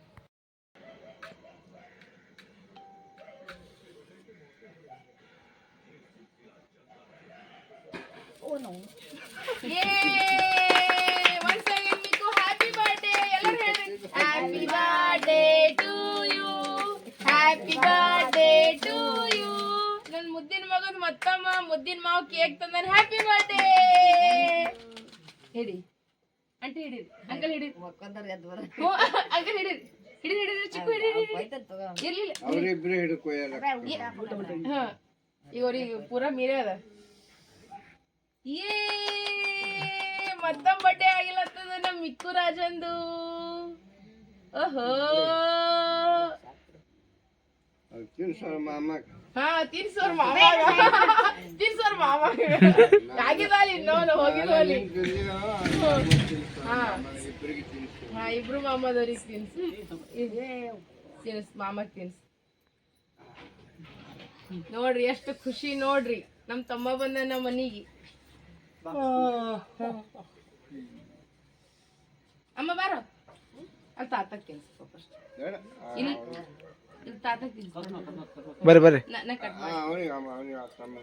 A: Happy birthday to you happy birthday to you ನನ್ನ ಮುದ್ದಿನ ಮಗನ ಮತ್ತಮ್ಮ ಮುದ್ದಿನ ಮಾವ ಕೇಕ್ ತಂದಾನೆ. ಹ್ಯಾಪಿ ಬರ್ಡೇ ಹಿಡಿ. ಅಂಟಿ ಹಿಡಿ ಅಂಕಲ್ ಹಿಡೀರಿ. ಹ್ಞೂ, ಅಂಕಲ್ ಹಿಡೀರಿ. ಹಿಡಿ ಹಿಡಿರಿ ಚಿಕ್ಕ ಹಿಡಿ ಇರ್ಲಿಲ್ಲ.
C: ಅವ್ರಿಬ್ರು ಹಿಡ್ಕೊಯ್ಯಲ್ಲ
A: ಹಾ ಈಗ ಅವ್ರಿಗೆ ಪೂರಾ ಮೀರೇ ಅದ. ಏ ಬಟ್ಟೆ ಬಡ್ಡೆ ಆಗಿಲ್ಲತ್ತದ ನಮ್ಮ ಮಿಕ್ಕು ರಾಜಂದು. ಓಹೋ. ಹಾ ತಿನ್ಸೋರ್ ಮಾಮ ತಿನ್ಸೋರ್ ಮಾಮ ಆಗಿದಾಲಿ ಇನ್ನೋನು ಹೋಗಿದ್ವಲ್ಲಿ ಹಾ. ಇಬ್ರು ಮಾಮದವ್ರಿಗೆ ತಿನ್ಸು. ತಿನ್ಸ್ ಮಾಮಗ್ ತಿನ್ಸ್. ನೋಡ್ರಿ ಎಷ್ಟು ಖುಷಿ ನೋಡ್ರಿ. ನಮ್ ತಮ್ಮ ಬಂದ ನಮ್ಮ ಮನಿಗೆ. ಅಮ್ಮ ಬಾರೋ. ಅಲ್ಲಿ ತಾತಕ್ಕೆ ತಿನ್ಸ್ ಫಸ್ಟ್ ಇಲ್ಲಿ ಇಲ್ಲಿ ತಾತಕ್ ತಿನ್ಸ್
C: ಬರ್ರಿ ಬರ್ರಿ.
A: ನಾ ನಾ ಕಟ್ ಮಾಡಿ.
C: ಅವನಿಗೆ ಅವನಿಗೆ ತಮ್ಮ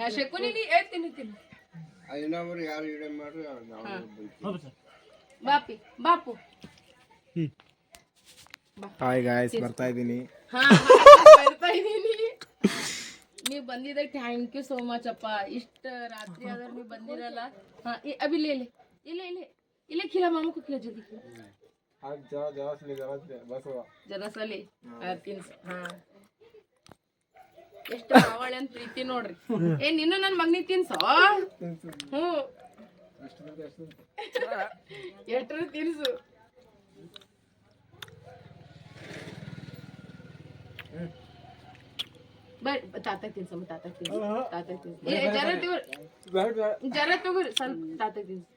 A: ಹಾ ಶಕುನಿ ನೀ ಏ ತಿನ್ನು ತಿನ್ನು.
C: ಇನ್ನೊಬ್ರು ಯಾರು ಇಡೆ ಮಾಡ್ರಿ ಅವ್ರು
A: ಬಾಪಿ ಬಾಪು.
C: ಹಾಯ್ ಗಾಯ್ಸ್ ಬರ್ತಾ ಇದ್ದೀನಿ.
A: ಹಾ ಬಂದಿದ್ದಕ್ಕೆ ಥ್ಯಾಂಕ್ ಯು ಸೋ ಮಚ್ ಅಪ್ಪ. ಇಷ್ಟ ರಾತ್ರಿ ಆದ್ರೆ ನೀವು ಬಂದಿರಲ್ಲ. ಹಾ ಅಬಿಲ್ಲ ಇಲ್ಲಿ ಇಲ್ಲ. ಇಲ್ಲಿ ಇಲ್ಲೇ. ಜನಸಲಿ ಜಲ್ದಿ ಖಿಲ ಜರಸಲಿ ತಿನ್ಸ. ಹಾ. ಎಷ್ಟು ಅವಳೆ *laughs* ಅಂತ ಪ್ರೀತಿ ನೋಡ್ರಿ. ಏ ನಿನ್ನ ನನ್ ಮಗ್ನಿ ತಿನ್ಸೋ? ಹ್ಞೂ. ಎಷ್ಟರ *laughs* ತಿನ್ಸು. ಬರ್ರಿ ತಾತ ತಿನ್ಸಮ್ಮ ತಾತ ತಿನ್ಸು ತಾತ ತಿನ್ಸು ಏ, ಜರ ತಗೋರಿ ಜರ ತಗೋರಿ ಸ್ವಲ್ಪ ತಾತ ತಿನ್ಸು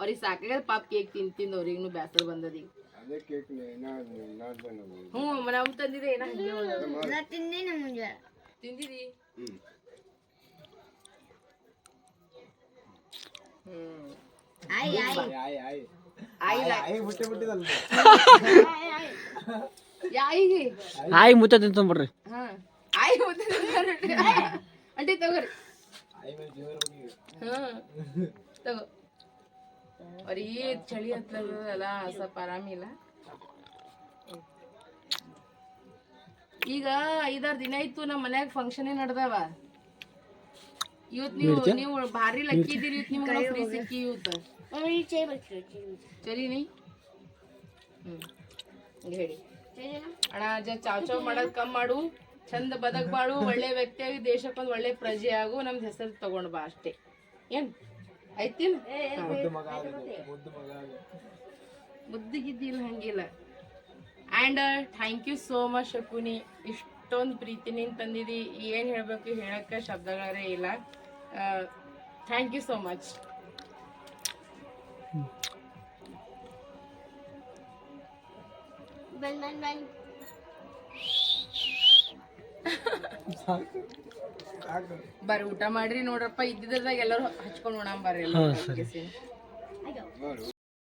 A: ಅವ್ರಿಗೆ ಸಾಕಾಗ್ಯದ ಪಾಪ ಕೇಕ್ ತಿಂದ್ ತಿಂದು ಅವ್ರಿಗೂ ಬ್ಯಾಸರ ಬಂದದ ಈಗ
C: ಅದೇ ಕೇಕ್ ನಾಡ್ದೆ
A: ಹ್ಞೂ ನಾವು ತಂದಿದೆ ಏನ ಹಂಗೆ ಉಳ್ದದ.
B: ನಾ ತಿಂದಿನ ಮುಂಜಾನೆ
A: ತಿಂದಿದಿ ಹ್ಮ್
B: ಆಯ್ ಆಯ್
C: ಆಯ್ ಆಯ್
A: ಆಯಿಲ್ಲ
C: ಆಯ್ ಬಿಟ್ಟೆ ಬಿಟ್ಟಿದಲ್ಲ
A: ಯಾಯಿಗೆ
D: ಹಾಯ್ ಮುತ್ತ ತಿಂತಂಬಿಡ್ರಿ
A: ಹಾ ಆಯ್ ಮುದ್ದೆ ತಿಂತಾರ್ರಿ. ಅಂಟಿ ತಗೋರಿ
C: ಆಯ್ ಮೇಲೆ ಜೀವ ಹೋಗಿ
A: ಹಾ ತಗೋ ಅವ್ರಿಗೆ ಚಳಿ ಹತ್ತಲ್ಲ ಸ್ವಲ್ಪ ಆರಾಮಿಲ್ಲ ಈಗ ಐದಾರು ದಿನ ಇತ್ತು ನಮ್ಮ ಮನ್ಯಾಗ ಫಂಕ್ಷನ್ ನಡ್ದಾವ ಇವತ್ ನೀವು ನೀವು ಭಾರಿ ಲಕ್ಕಿ ಇದೀರಿ ಇವತ್ತು ನಿಮ್ಗೆ ಫ್ರೀ ಸಿಕ್ಕಿ ಇವತ್ತು
B: ಮಮ್ಮಿ ಚೈ ಬರ್ತೀವಿ ಚೈ
A: ಚಲಿನಿ ಹ್ಮ್ ಹಿಂಗೆ ಹೇಳಿ
B: ಚೈ
A: ಅಣ್ಣ ಜ ಚಾವ್ ಚಾವ್ ಮಾಡೋದ್ ಕಮ್ ಮಾಡು ಚಂದ ಬದಕ್ ಬಾಳು ಒಳ್ಳೆ ವ್ಯಕ್ತಿಯಾಗಿ ದೇಶಕ್ಕೊಂದು ಒಳ್ಳೆ ಪ್ರಜೆ ಆಗು ನಮ್ದು ಹೆಸರು ತಗೊಂಡ್ ಬಾ ಅಷ್ಟೇ. ಏನ್? ಐತಿಲ್ಲ ಮುದ್ದಿಗಿದ್ದಿಲ್ಲ ಹಂಗಿಲ್ಲ. And thank you so much Shakuni. ಇಷ್ಟೊಂದು ಪ್ರೀತಿ ನೀನು ತಂದಿದಿ. ಏನು ಹೇಳಬೇಕು ಹೇಳಕ್ಕೆ ಶಬ್ದಗಳೇ ಇಲ್ಲ. Thank you so much.
B: ಬನ್ ಬನ್
A: ಬರ್ರಿ ಊಟ ಮಾಡ್ರಿ ನೋಡ್ರಪ್ಪ ಇದ್ದಿದ್ದಾಗ ಎಲ್ಲರೂ ಹಚ್ಕೊಂಡು ಉಣಾಂ ಬರ್ರಿ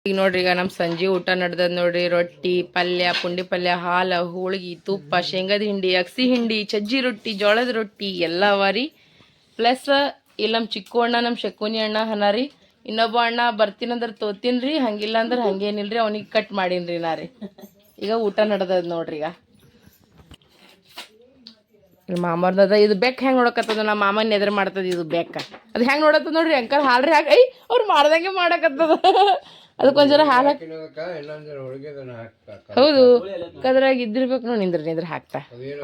A: ಈಗ ನೋಡ್ರಿ ಈಗ ನಮ್ಮ ಸಂಜೆ ಊಟ ನಡ್ದದ್ ನೋಡ್ರಿ ರೊಟ್ಟಿ ಪಲ್ಯ ಪುಂಡಿ ಪಲ್ಯ ಹಾಲು ಹೋಳ್ಗಿ ತುಪ್ಪ ಶೇಂಗದ ಹಿಂಡಿ ಅಗಸಿ ಹಿಂಡಿ ಸಜ್ಜಿ ರೊಟ್ಟಿ ಜೋಳದ ರೊಟ್ಟಿ ಎಲ್ಲ ಅವ ರೀ ಪ್ಲಸ್ ಇಲ್ಲಿ ನಮ್ಮ ಚಿಕ್ಕು ಅಣ್ಣ ನಮ್ಮ ಶಕುನಿ ಅಣ್ಣ ಹನಾರಿ ಇನ್ನೊಬ್ಬ ಅಣ್ಣ ಬರ್ತೀನಂದ್ರೆ ತೋತೀನ್ರಿ ಹಂಗಿಲ್ಲ ಅಂದ್ರೆ ಹಂಗೇನಿಲ್ರಿ ಅವ್ನಿಗೆ ಕಟ್ ಮಾಡೀನ್ರಿ ನಾ ರೀ. ಈಗ ಊಟ ನಡ್ದದ್ ನೋಡ್ರಿ ಈಗ. ಮಾಮರ್ದದ ಇದು ಬೆಕ್ ಹೆಂಗ್ ನೋಡಕತ್ತದ ನಮ್ಮ ಮಾಮನ್ ಎದುರು ಮಾಡ್ತದ ಇದು ಬೆಕ್ಕ. ಅದು ಹೆಂಗ್ ನೋಡತ್ತದ ನೋಡ್ರಿ ಅಂಕಲ್ ಹಾಲ್ರಿ ಹಾಕಿ ಐ ಅವ್ರು ಮಾಡ್ದಂಗೆ ಮಾಡಕತ್ತದ. ಅದಕ್ಕೊಂದ್ಸಲ ಹಾಲು ಹಾಕಿ. ಹೌದು ಕದ್ರಾಗ ಇದ್ದಿರ್ಬೇಕು ನೋಡಿ ನಿಂದ್ರ ನಿಂದ್ರ ಹಾಕ್ತಾ.